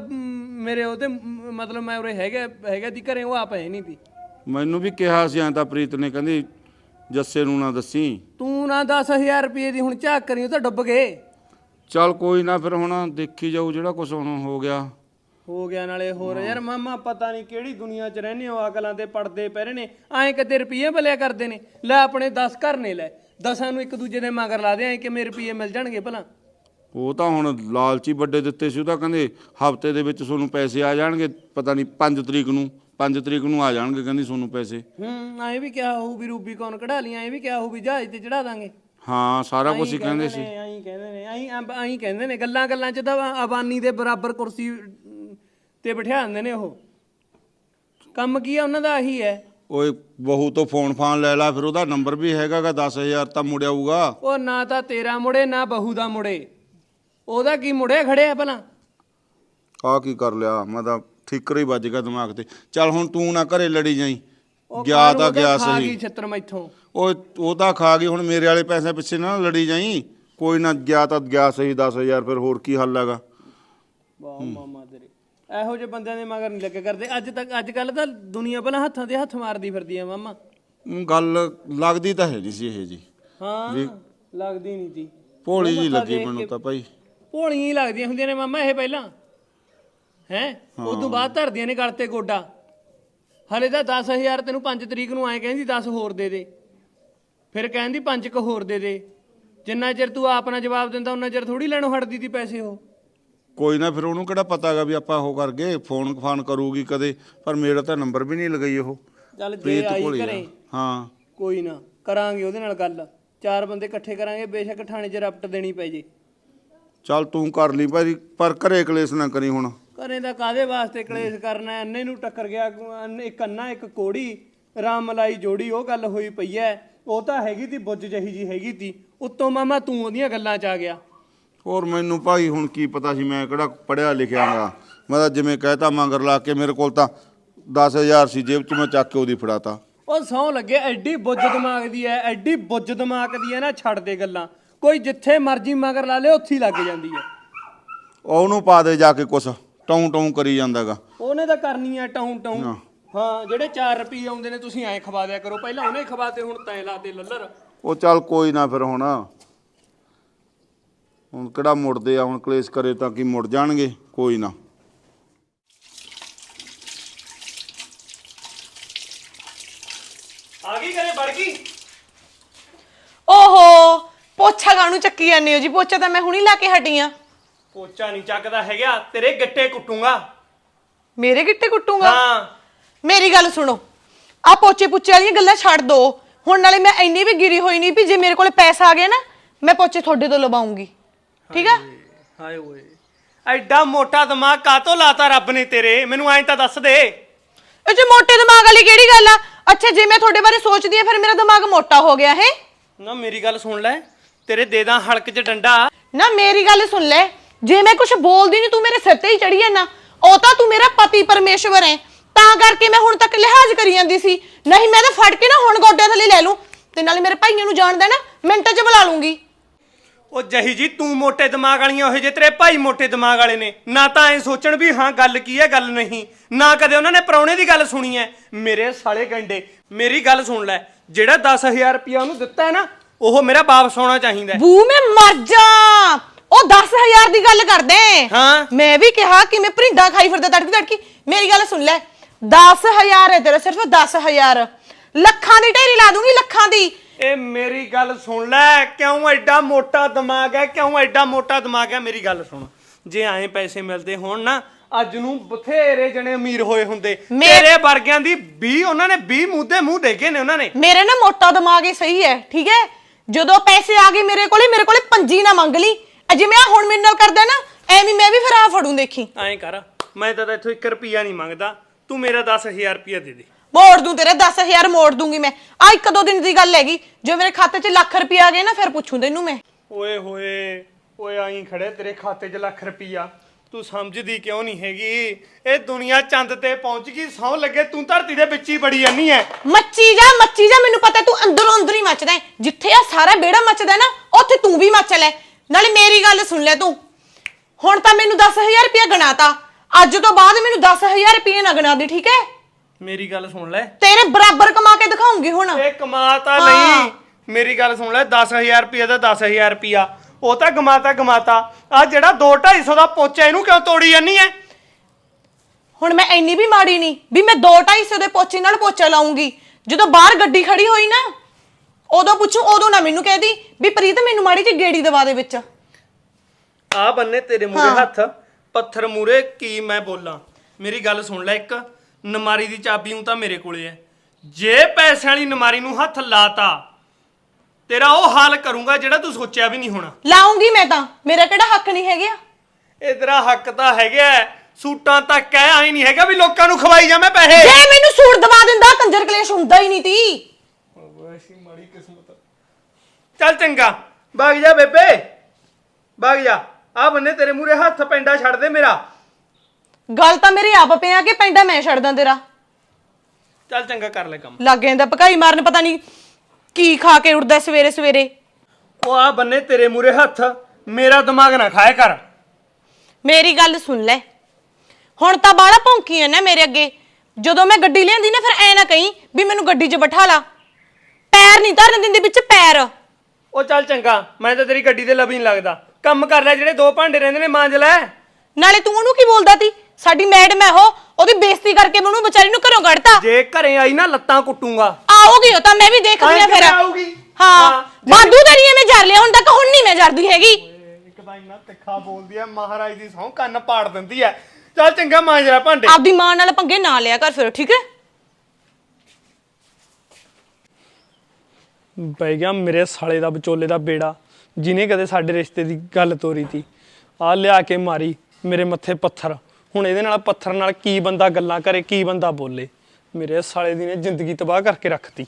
ਮੇਰੇ ਉਹਦੇ ਮ, ਮਤਲਬ ਮੈਂ ਉਰੇ ਹੈਗਾ ਹੈਗਾ ਦੀ ਘਰੇ ਉਹ ਆਪ ਹੈ ਨਹੀਂ ਤੀ ਮੈਨੂੰ ਵੀ ਕਿਹਾ ਸੀ ਐਂ ਤਾਂ ਪ੍ਰੀਤ ਨੇ ਕਹਿੰਦੀ ਜੱਸੇ ਨੂੰ ਨਾ ਦੱਸੀ। ਤੂੰ ਨਾ 10000 ਰੁਪਏ ਦੀ ਹੁਣ ਝਾਕ ਕਰੀ ਉਹ ਤਾਂ ਡੁੱਬ ਗਏ। ਚੱਲ ਕੋਈ ਨਾ ਫਿਰ ਹੁਣ ਦੇਖੀ ਜਾਊ ਜਿਹੜਾ ਕੁਝ ਹੁਣ ਹੋ ਗਿਆ। ਹੋ ਗਿਆ ਨਾਲੇ ਹੋਰ ਯਾਰ ਮਾਮਾ ਪਤਾ ਨਹੀਂ ਕਿਹੜੀ ਦੁਨੀਆ 'ਚ ਰਹਿੰਦੇ ਹੋ ਅਕਲਾਂ ਤੇ ਪੜਦੇ ਪੈ ਰਹੇ ਨੇ। ਐਂ ਕਿਤੇ ਰੁਪਏ ਭਲਿਆ ਕਰਦੇ ਨੇ। ਲੈ ਆਪਣੇ 10 ਘਰ ਨੇ ਲੈ। ਦਸਾਂ ਨੂੰ ਇੱਕ ਦੂਜੇ ਦੇ ਮਗਰ ਲਾ ਦੇ ਐਂ ਕਿਵੇਂ ਰੁਪਏ ਮਿਲ ਜਾਣਗੇ ਭਲਾ। ਉਹ ਤਾਂ ਹੁਣ ਲਾਲਚੀ ਵੱਡੇ ਦਿੱਤੇ ਸੀ ਉਹ ਤਾਂ ਕਹਿੰਦੇ ਹਫ਼ਤੇ ਦੇ ਵਿੱਚ ਤੁਹਾਨੂੰ ਪੈਸੇ ਆ ਜਾਣਗੇ ਪਤਾ ਨਹੀਂ 5 ਤਰੀਕ ਨੂੰ 5 ਤਰੀਕ ਨੂੰ ਆ ਜਾਣਗੇ ਕਹਿੰਦੀ ਤੁਹਾਨੂੰ ਪੈਸੇ। ਹੂੰ ਐਂ ਵੀ ਕਿਹਾ ਹੋਊ ਵੀ ਰੂਬੀ ਕੌਣ ਕਢਾ ਲਈ ਐਂ ਵੀ ਕਿਹਾ ਹੋਊ ਵੀ ਜਹਾਜ਼ ਤੇ ਚੜਾ ਦਾਂਗੇ। ਹਾਂ ਸਾਰਾ ਕੁਝ ਹੀ ਕਹਿੰਦੇ ਸੀ। ਐਂ ਕਹਿੰਦੇ ਨੇ ਐਂ ਐਂ ਕਹਿੰਦੇ ਨੇ ਗੱਲਾਂ ਗੱਲਾਂ 'ਚ ਤਾਂ ਅਬਾਨੀ ਦੇ ਬਰਾਬਰ ਕੁਰਸੀ ਤੇ ਬਿਠਾ ਦਿੰਦੇ ਨੇ ਉਹ। ਕੰਮ ਕੀ ਆ ਉਹਨਾਂ ਦਾ ਆਹੀ ਹੈ। ਓਏ ਬਹੂ ਤੋਂ ਫੋਨ ਫਾਨ ਲੈ ਲਾ ਫਿਰ ਉਹਦਾ ਨੰਬਰ ਵੀ ਹੈਗਾਗਾ 10000 ਤਾਂ ਮੁੜਿਆ ਆਊਗਾ। ਉਹ ਨਾ ਤਾਂ ਤੇਰਾ ਮੁੜੇ ਨਾ ਬਹੂ ਦਾ ਮੁੜੇ। ਉਹਦਾ ਕੀ ਮੁੜੇ ਖੜਿਆ ਭਲਾ ਆ ਕੀ ਕਰ ਲਿਆ? ਮੈਂ ਤਾਂ ਠੀਕਰ ਹੀ ਵੱਜ ਗਿਆ ਦਿਮਾਗ ਤੇ। ਚੱਲ ਹੁਣ ਤੂੰ ਨਾ ਘਰੇ ਲੜੀ ਜਾਈ। ਗਿਆ ਤਾਂ ਗਿਆ ਖਾ ਸਹੀ। ਗਈ ਛੱਤਰ ਮੈਥੋਂ। ਓਏ ਉਹ ਤਾਂ ਖਾ ਗਈ ਹੁਣ ਮੇਰੇ ਵਾਲੇ ਪੈਸੇ ਪਿੱਛੇ ਨਾ ਲੜੀ ਜਾਈ। ਕੋਈ ਨਾ ਗਿਆ ਤਾਂ ਗਿਆ ਸਹੀ 10000 ਫਿਰ ਹੋਰ ਕੀ ਹੱਲ ਹੈਗਾ? ਵਾਹ ਮਾਮਾ ਤੇਰੇ। ਇਹੋ ਜਿਹੇ ਬੰਦਿਆਂ ਦੇ ਮਗਰ ਨਹੀਂ ਲੱਗੇ ਕਰਦੇ। ਅੱਜ ਤੱਕ ਅੱਜ ਕੱਲ ਤਾਂ ਦੁਨੀਆ ਪਹਿਲਾਂ ਹੱਥਾਂ ਦੇ ਹੱਥ ਮਾਰਦੀ ਫਿਰਦੀ ਆ ਮਾਮਾ। ਊਂ ਗੱਲ ਲੱਗਦੀ ਤਾਂ ਹੈ ਸੀ ਇਹ ਜੀ। ਹਾਂ ਲੱਗਦੀ ਨਹੀਂ ਤੀ ਭੋਲੀ ਜੀ ਲੱਗੀ ਮੈਨੂੰ ਤਾਂ ਭਾਈ। ਭੋਲੀਆਂ ਹੀ ਲੱਗਦੀਆਂ ਹੁੰਦੀਆਂ ਨੇ ਮਾਮਾ ਇਹ ਪਹਿਲਾਂ। ਹੈ? ਉਦੋਂ ਬਾਅਦ ਧਰਦੀਆਂ ਨੇ ਗਲ ਤੇ ਗੋਡਾ। ਹਲੇ ਤਾਂ 10000 ਤੈਨੂੰ 5 ਤਰੀਕ ਨੂੰ ਆਏ ਕਹਿੰਦੀ 10 ਹੋਰ ਦੇ ਦੇ। ਫਿਰ ਕਹਿੰਦੀ 5 ਕ ਹੋਰ ਦੇ ਦੇ। ਜਿੰਨਾ ਚਿਰ ਤੂੰ ਆਪ ਨਾ ਜਵਾਬ ਦਿੰਦਾ ਉਹਨਾਂ ਚਿਰ ਥੋੜੀ ਲੈਣੋਂ ਹਟਦੀ ਤੀ ਪੈਸੇ ਉਹ। ਕੋਈ ਨਾ ਫਿਰ ਉਹਨੂੰ ਕਿਹੜਾ ਪਤਾਗਾ ਵੀ ਆਪਾਂ ਉਹ ਕਰ ਗਏ ਫੋਨ ਫਾਨ ਕਰੂਗੀ ਕਦੇ। ਪਰ ਮੇਰਾ ਤਾਂ ਨੰਬਰ ਵੀ ਨਹੀਂ ਲਗਾਈ ਉਹ। ਚੱਲ ਜੇ ਆਈ। ਘਰੇ। ਹਾਂ। ਕੋਈ ਨਾ ਕਰਾਂਗੇ ਉਹਦੇ ਨਾਲ ਗੱਲ। ਚਾਰ ਬੰਦੇ ਇਕੱਠੇ ਕਰਾਂਗੇ ਬੇਸ਼ੱਕ ਥਾਣੇ 'ਚ ਰਪਟ ਦੇਣੀ ਪੈ ਜੇ। ਚੱਲ ਤੂੰ ਕਰ ਲਈ ਭਾਈ ਪਰ ਘਰੇ ਕਲੇਸ਼ ਨਾ ਕਰੀ ਹੁਣ। ਘਰੇ ਦਾ ਕਾਦੇ ਵਾਸਤੇ ਕਲੇਸ਼ ਕਰਨਾ ਹੈ? ਅੰਨੇ ਨੂੰ ਟੱਕਰ ਗਿਆ ਅੰਨ- ਇੱਕ ਅੰਨਾ ਇੱਕ ਕੋੜੀ ਰਾਮ ਮਲਾਈ ਜੋੜੀ ਉਹ ਗੱਲ ਹੋਈ ਪਈ ਐ ਉਹ ਤਾਂ ਹੈਗੀ ਤੀ ਬੁੱਝ ਜਹੀ ਜੀ ਹੈਗੀ ਤੀ। ਉੱਤੋਂ ਮਾਮਾ ਤੂੰ ਉਹਦੀਆਂ ਗੱਲਾਂ 'ਚ ਆ ਗਿਆ। ਹੋਰ ਮੈਨੂੰ ਭਾਈ ਹੁਣ ਕੀ ਪਤਾ ਸੀ ਮੈਂ ਕਿਹੜਾ ਪੜਿਆ ਲਿਖਿਆਗਾ ਮੈਂ ਤਾਂ ਜਿਵੇਂ ਕਹਿਤਾ ਮੰਗਰ ਲਾ ਕੇ ਮੇਰੇ ਕੋਲ ਤਾਂ 10000 ਸੀ ਜੇਬ 'ਚ ਮੈਂ ਚੱਕ ਕੇ ਉਹਦੀ ਫੜਾਤਾ। ਉਹ ਸੌ ਲੱਗੇ ਐਡੀ ਬੁੱਝ ਦਿਮਾਗ ਦੀ ਐ ਐਡੀ ਬੁੱਝ ਦਿਮਾਗ ਦੀ ਐ ਨਾ ਛੱਡ ਦੇ ਗੱਲਾਂ। ਕੋਈ ਜਿੱਥੇ ਮਰਜ਼ੀ ਮਗਰ ਲਾ ਲੇ ਉੱਥੇ ਹੀ ਲੱਗ ਜਾਂਦੀ ਐ ਉਹਨੂੰ ਪਾ ਦੇ ਜਾ ਕੇ ਕੁਛ ਟੌਂ ਟੌਂ ਕਰੀ ਜਾਂਦਾਗਾ। ਉਹਨੇ ਤਾਂ ਕਰਨੀ ਐ ਟਾਉਂ ਟਾਉਂ ਹਾਂ ਜਿਹੜੇ 4 ਰੁਪਏ ਆਉਂਦੇ ਨੇ ਤੁਸੀਂ ਐਂ ਖਵਾ ਦਿਆ ਕਰੋ। ਪਹਿਲਾਂ ਉਹਨੇ ਖਵਾਤੇ ਹੁਣ ਤੈਂ ਲਾਤੇ ਲੱਲਰ। ਉਹ ਚੱਲ ਕੋਈ ਨਾ ਫਿਰ ਹੁਣ। ਹੁਣ ਕਿਹੜਾ ਮੁੜਦੇ ਆ ਹੁਣ ਕਲੇਸ਼ ਕਰੇ ਤਾਂ ਕੀ ਮੁੜ ਜਾਣਗੇ? ਕੋਈ ਨਾ। ਆ ਗਈ ਕਰੇ ਵੜ ਗਈ? ਓਹੋ! ਪੋਛਾ ਗਾਣੂ ਚੱਕੀ ਜਾਂਦੇ ਹੋ ਜੀ? ਪੋਚਾ ਤਾਂ ਮੈਂ ਹੁਣੀ ਲਾ ਕੇ ਹਟੀ ਆ। ਪੋਚਾ ਨਹੀਂ ਚੱਕਦਾ ਹੈਗਾ ਤੇਰੇ ਗੱਟੇ ਕੁੱਟੂਗਾ। ਮੇਰੇ ਗਿੱਟੇ ਕੁੱਟੂਗਾ? ਹਾਂ। ਮੇਰੀ ਗੱਲ ਸੁਣੋ ਆ ਪੋਚੇ ਪੁੱਚੇ ਵਾਲੀਆਂ ਗੱਲਾਂ ਛੱਡ ਦੋ। ਹੁਣ ਨਾਲੇ ਮੈਂ ਇੰਨੀ ਵੀ ਗਿਰੀ ਹੋਈ ਨਹੀਂ ਵੀ ਜੇ ਮੇਰੇ ਕੋਲੇ ਪੈਸਾ ਆ ਗਿਆ ਨਾ ਮੈਂ ਪੋਚੇ ਤੁਹਾਡੇ ਤੋਂ ਲਵਾਉਂਗੀ। ਠੀਕ ਆ? ਹਾਏ ਓਏ। ਐਡਾ ਮੋਟਾ ਦਿਮਾਗ ਕਾਤੋਂ ਲਾਤਾ ਰੱਬ ਨੇ ਤੇਰੇ? ਮੈਨੂੰ ਐਂ ਤਾਂ ਦੱਸ ਦੇ। ਇਹ ਚ ਮੋਟੇ ਦਿਮਾਗ ਵਾਲੀ ਕਿਹੜੀ ਗੱਲ ਆ? ਅੱਛਾ ਜੇ ਮੈਂ ਤੁਹਾਡੇ ਬਾਰੇ ਸੋਚਦੀ ਆ ਫਿਰ ਮੇਰਾ ਦਿਮਾਗ ਮੋਟਾ ਹੋ ਗਿਆ ਹੈ। ਨਾ ਮੇਰੀ ਗੱਲ ਸੁਣ ਲੈ। ਤੇਰੇ ਦੇ ਦਾਂ ਹਲਕ 'ਚ ਡੰਡਾ। ਨਾ ਮੇਰੀ ਗੱਲ ਸੁਣ ਲੈ। ਜੇ ਮੈਂ ਕੁਝ ਬੋਲਦੀ ਨਹੀਂ ਤੂੰ ਮੇਰੇ ਸਿਰ ਤੇ ਹੀ ਚੜੀ ਨਾ। ਉਹ ਤਾਂ ਤੂੰ ਮੇਰਾ ਪਤੀ ਪਰਮੇਸ਼ਵਰ ਹੈ ਤਾਂ ਕਰਕੇ ਮੈਂ ਹੁਣ ਤੱਕ ਲਿਹਾਜ਼ ਕਰੀ ਜਾਂਦੀ ਸੀ। ਨਹੀਂ ਮੈਂ ਤਾਂ ਫੜ ਕੇ ਨਾ ਹੁਣ ਗੋਡਿਆਂ ਥੱਲੇ ਲੈ ਲੂੰ। ਤੇ ਨਾਲੇ ਮੇਰੇ ਭਾਈਆਂ ਨੂੰ ਜਾਣਦਾ ਨਾ ਮਿੰਟਾਂ 'ਚ ਬੁਲਾ ਲੂੰਗੀ। ਉਹ ਜਹੀ ਜੀ ਤੂੰ ਮੋਟੇ ਦਿਮਾਗ ਵਾਲੀਆਂ ਉਹ ਜੇ ਤੇਰੇ ਭਾਈ ਮੋਟੇ ਦਿਮਾਗ ਵਾਲੇ ਨੇ। ਨਾ ਤਾਂ ਐ ਸੋਚਣ ਵੀ ਹਾਂ ਗੱਲ ਕੀ ਹੈ ਗੱਲ ਨਹੀਂ। ਨਾ ਕਦੇ ਉਹਨਾਂ ਨੇ ਪਰੌਣੇ ਦੀ ਗੱਲ ਸੁਣੀ ਹੈ ਮੇਰੇ ਸਾਲੇ ਗੰਡੇ ਮੇਰੀ ਗੱਲ ਸੁਣ ਲੈ। ਜਿਹੜਾ 10000 ਰੁਪਇਆ ਉਹਨੂੰ ਦਿੱਤਾ ਹੈ ਨਾ ਉਹ ਮੇਰਾ ਵਾਪਸ ਆਉਣਾ ਚਾਹੀਦਾ ਹੈ। ਬੂ ਮੈਂ ਮਰ ਜਾ। ਉਹ 10000 ਦੀ ਗੱਲ ਕਰਦੇ। ਹਾਂ। ਮੈਂ ਵੀ ਕਿਹਾ ਕਿ ਮੈਂ ਭਰਿੰਡਾ ਖਾਈ ਫਿਰਦਾ ਤੜਕੀ ਤੜਕੀ। ਮੇਰੀ ਗੱਲ ਸੁਣ ਲੈ। 10000 ਹੈ ਤੇਰਾ ਸਿਰਫ 10000 ਲੱਖਾਂ ਦੀ ਢੇਰੀ ਲਾ ਦੂੰਗੀ ਲੱਖਾਂ ਦੀ। ਇਹ ਮੇਰੀ ਗੱਲ ਸੁਣ ਲੈ। ਕਿਉਂ ਐਡਾ ਮੋਟਾ ਦਿਮਾਗ ਹੈ? ਕਿਉਂ ਐਡਾ ਮੋਟਾ ਦਿਮਾਗ ਹੈ? ਮੇਰੀ ਗੱਲ ਸੁਣ। ਜੇ ਐਂ ਪੈਸੇ ਮਿਲਦੇ ਹੋਣ ਨਾ ਅੱਜ ਨੂੰ ਬਥੇਰੇ ਜਣੇ ਅਮੀਰ ਹੋਏ ਹੁੰਦੇ। ਮੈਂ- ਤੇਰੇ ਵਰਗਿਆਂ ਦੀ 20 ਉਹਨਾਂ ਨੇ 20 ਮੂੰਹ ਮੂੰਹ ਦੇਖੇ ਨੇ ਉਹਨਾਂ ਨੇ। ਮੇਰੇ ਨਾ ਮੋਟਾ ਦਿਮਾਗ ਹੀ ਸਹੀ ਹੈ ਠੀਕ ਹੈ? ਜਦੋਂ ਪੈਸੇ ਆ ਗਏ ਮੇਰੇ ਕੋਲੇ ਮੇਰੇ ਕੋਲੇ ਪੰਜੀ ਨਾ ਮੰਗ ਲਈ। ਅ ਜਿਵੇਂ ਆ ਹੁਣ ਮੇਰੇ ਨਾਲ ਕਰਦਾ ਨਾ ਐਵੇਂ ਮੈਂ ਵੀ ਫਿਰ ਆ ਫੜੂੰ ਦੇਖੀ। ਐਂ ਕਰ ਮੈਂ ਤਾਂ ਇੱਥੋਂ 1 ਰੁਪਿਆ ਨਹੀਂ ਮੰਗਦਾ। ਤੂੰ ਮੇਰਾ 10000 ਰੁਪਿਆ ਦੇ ਦੇ। ਮੋੜ ਦੂੰ ਤੇਰੇ 10000 ਮੋੜ ਦੂੰਗੀ ਮੈਂ। ਆ ਇੱਕ ਦੋ ਦਿਨ ਦੀ ਗੱਲ ਹੈਗੀ। ਜੋ ਮੇਰੇ ਖਾਤੇ 'ਚ ਲੱਖ ਰੁਪਏ ਆ ਗਏ ਨਾ ਫਿਰ ਪੁੱਛੂ ਤੈਨੂੰ ਮੈਂ। ਓਏ ਹੋਏ ਓਏ ਆਈ ਖੜੇ ਤੇਰੇ ਖਾਤੇ 'ਚ ਲੱਖ ਰੁਪਿਆ ਤੂੰ ਸਮਝਦੀ ਕਿਉਂ ਨਹੀਂ ਹੈਗੀ? ਇਹ ਦੁਨੀਆ ਚੰਦ ਤੇ ਪਹੁੰਚ ਗਈ ਸੌ ਲੱਗੇ ਤੂੰ ਧਰਤੀ ਦੇ ਵਿੱਚ ਹੀ ਬੜੀ ਜਾਨੀ ਐ। ਮੱਚੀ ਜਾ ਮੱਚੀ ਜਾ ਮੈਨੂੰ ਪਤਾ ਤੂੰ ਅੰਦਰੋਂ ਅੰਦਰ ਹੀ ਮੱਚਦਾ ਹੈ। ਜਿੱਥੇ ਆ ਸਾਰਾ ਬੇੜਾ ਮੱਚਦਾ ਹੈ ਨਾ ਉੱਥੇ ਤੂੰ ਵੀ ਮੱਚ ਲੈ। ਨਾਲੇ ਮੇਰੀ ਗੱਲ ਸੁਣ ਲੈ ਤੂੰ। ਹੁਣ ਤਾਂ ਮੈਨੂੰ 10000 ਰੁਪਏ ਗਣਾਤਾ। ਅੱਜ ਤੋਂ ਬਾਅਦ ਮੈਨੂੰ 10000 ਰੁਪਏ ਨਾ ਗਣਾ ਦੇ ਠੀਕ ਹੈ ਮੇਰੀ ਗੱਲ ਸੁਣ ਲੈ। ਤੇਰੇ ਬਰਾਬਰ ਕਮਾ ਕੇ ਦਿਖਾਉਂਗੀ ਹੁਣ। ਇਹ ਕਮਾਤਾ ਹਾਂ। ਨਹੀਂ। ਮੇਰੀ ਗੱਲ ਸੁਣ ਲੈ 10000 ਰੁਪਿਆ ਦਾ 10000 ਰੁਪਿਆ ਉਹ ਤਾਂ ਗਮਾਤਾ ਗਮਾਤਾ। ਆ ਜਿਹੜਾ 2 250 ਦਾ ਪੋਚਾ ਇਹਨੂੰ ਕਿਉਂ ਤੋੜੀ ਜਾਨੀ ਐ? ਹੁਣ ਮੈਂ ਇੰਨੀ ਵੀ ਮਾੜੀ ਨਹੀਂ ਵੀ ਮੈਂ 2-250 ਦੇ ਪੋਚੇ ਨਾਲ ਪੋਚਾ ਲਾਉਂਗੀ। ਜਦੋਂ ਬਾਹਰ ਗੱਡੀ ਖੜੀ ਹੋਈ ਨਾ ਉਦੋਂ ਪੁੱਛੂ ਉਦੋਂ ਨਾ ਮੈਨੂੰ ਕਹਿਦੀ ਵੀ ਪ੍ਰੀਤ ਮੈਨੂੰ ਮਾੜੀ ਜਿਹੀ ਗੇੜੀ ਦਵਾ ਦੇ ਵਿੱਚ। ਆ ਬੰਨੇ ਤੇਰੇ ਮੂਰੇ ਹੱਥ ਪੱਥਰ ਮੂਰੇ ਕੀ ਮੈਂ ਬੋਲਾਂ? ਮੇਰੀ ਗੱਲ ਸੁਣ ਲੈ ਇੱਕ ਨਮਾਰੀ ਦੀ ਚਾਬੀ ਹੁਣ ਤਾਂ ਮੇਰੇ ਕੋਲੇ ਐ। ਜੇ ਪੈਸੇ ਵਾਲੀ ਨਮਾਰੀ ਨੂੰ ਹੱਥ ਲਾਤਾ ਤੇਰਾ ਉਹ ਹਾਲ ਕਰੂੰਗਾ ਜਿਹੜਾ ਤੂੰ ਸੋਚਿਆ ਵੀ ਨਹੀਂ ਹੋਣਾ। ਲਾਉਂਗੀ ਮੈਂ ਤਾਂ। ਮੇਰਾ ਕਿਹੜਾ ਹੱਕ ਨਹੀਂ ਹੈਗਾ ਇਹ ਤੇਰਾ ਹੱਕ ਤਾਂ ਹੈਗਾ ਸੂਟਾਂ ਤੱਕ ਕਹਿ ਆਈ ਨਹੀਂ ਹੈਗਾ ਵੀ ਲੋਕਾਂ ਨੂੰ ਖਵਾਈ ਜਾਵੇਂ ਪੈਸੇ। ਜੇ ਮੈਨੂੰ ਸੂਟ ਦਵਾ ਦਿੰਦਾ ਕੰਜਰ ਕਲੇਸ਼ ਹੁੰਦਾ ਹੀ ਨਹੀਂ ਤੀ। ਐਸੀ ਮਾੜੀ ਕਿਸਮਤ ਚੱਲ ਚੰਗਾ। ਭੱਗ ਜਾ ਬੇਬੇ। ਭੱਗ ਜਾ। ਆ ਬੰਨੇ ਤੇਰੇ ਮੂਰੇ ਹੱਥ ਪੈਂਡਾ ਛੱਡ ਦੇ ਮੇਰਾ। ਗੱਲ ਤਾਂ ਮੇਰੇ ਆਪ ਪਿਆ ਕਿ ਪੈਂਦਾ ਮੈਂ ਛੱਡਦਾ ਤੇਰਾ। ਚੱਲ ਚੰਗਾ ਕਰ ਲੈ ਕੰਮ। ਲੱਗ ਜਾਂਦਾ ਭਕਾਈ ਮਾਰਨ ਪਤਾ ਨਹੀਂ ਕੀ ਖਾ ਕੇ ਉੱਠਦਾ ਸਵੇਰੇ ਸਵੇਰੇ? ਉਹ ਆ ਬੰਨੇ ਤੇਰੇ ਮੂਰੇ ਹੱਥ ਮੇਰਾ ਦਿਮਾਗ ਨਾ ਖਾਏ ਕਰ। ਮੇਰੀ ਗੱਲ ਸੁਣ ਲੈ। ਹੁਣ ਤਾਂ ਬਾਹਲਾ ਭੌਂਕੀ ਐ ਨਾ ਮੇਰੇ ਅੱਗੇ। ਜਦੋਂ ਮੈਂ ਗੱਡੀ ਲਿਆਂਦੀ ਨਾ ਫਿਰ ਐ ਨਾ ਕਹੀਂ ਵੀ ਮੈਨੂੰ ਗੱਡੀ 'ਚ ਬਿਠਾ ਲਾ। ਪੈਰ ਨਹੀਂ ਧਰਨ ਦਿੰਦੀ ਵਿੱਚ ਪੈਰ। ਉਹ ਚੱਲ ਚੰਗਾ ਮੈਂ ਤਾਂ ਤੇਰੀ ਗੱਡੀ ਦੇ ਲਵੀ ਨਹੀਂ ਲੱਗਦਾ। ਕੰਮ ਕਰ ਲੈ ਜਿਹੜੇ ਦੋ ਭਾਂਡੇ ਰਹਿੰਦੇ ਨੇ ਮਾਂਜ ਲੈ। ਨਾਲੇ ਤੂੰ ਉਹਨੂੰ ਕੀ ਬੋਲਦਾ ਤੀ ਸਾਡੀ ਮੈਡਮ ਐ ਉਹ ਉਹਦੀ ਬੇਇੱਜ਼ਤੀ ਕਰਕੇ ਮੈਨੂੰ ਵਿਚਾਰੀ ਨੂੰ ਘਰੋਂ ਕੱਢਤਾ। ਜੇ ਘਰੇ ਆਈ ਨਾ ਲੱਤਾਂ ਕੁੱਟੂੰਗਾ। ਆਉਗੀ ਤਾਂ ਮੈਂ ਵੀ ਦੇਖ ਲਿਆ ਆਏਂ ਫਿਰ? ਹਾਂ ਬਾਦੂ ਤੇਰੀ ਮੈਂ ਜਰ ਲਿਆ ਹੁਣ ਤੱਕ ਹੁਣ ਨਹੀਂ ਮੈਂ ਜਰਦੀ ਹੈਗੀ। ਇੱਕ ਤਾਂ ਇੰਨਾ ਤਿੱਖਾ ਬੋਲਦੀ ਐ ਮਹਾਰਾਜ ਦੀ ਸਹੁੰ ਕੰਨ ਪਾੜ ਦਿੰਦੀ ਐ ਚੱਲ ਚੰਗਾ ਮਾਂਜ ਲੈ ਭਾਂਡੇ। ਆਪਦੀ ਮਾਂ ਨਾਲ ਪੰਗੇ ਨਾ ਲਿਆ ਕਰ ਫਿਰ ਠੀਕ ਹੈ? ਪੈ ਗਿਆ ਮੇਰੇ ਸਾਲੇ ਦਾ ਵਿਚੋਲੇ ਦਾ ਬੇੜਾ ਜਿਨੇ ਕਦੇ ਸਾਡੇ ਰਿਸ਼ਤੇ ਦੀ ਗੱਲ ਤੋਰੀ ਤੀ। ਆ ਲਿਆ ਕੇ ਮਾਰੀ ਮੇਰੇ ਮੱਥੇ ਪੱਥਰ। ਹੁਣ ਇਹਦੇ ਨਾਲ ਪੱਥਰ ਨਾਲ ਕੀ ਬੰਦਾ ਗੱਲਾਂ ਕਰੇ ਕੀ ਬੰਦਾ ਬੋਲੇ? ਮੇਰੇ ਸਾਲੇ ਦੀ ਨੇ ਜ਼ਿੰਦਗੀ ਤਬਾਹ ਕਰਕੇ ਰੱਖਤੀ।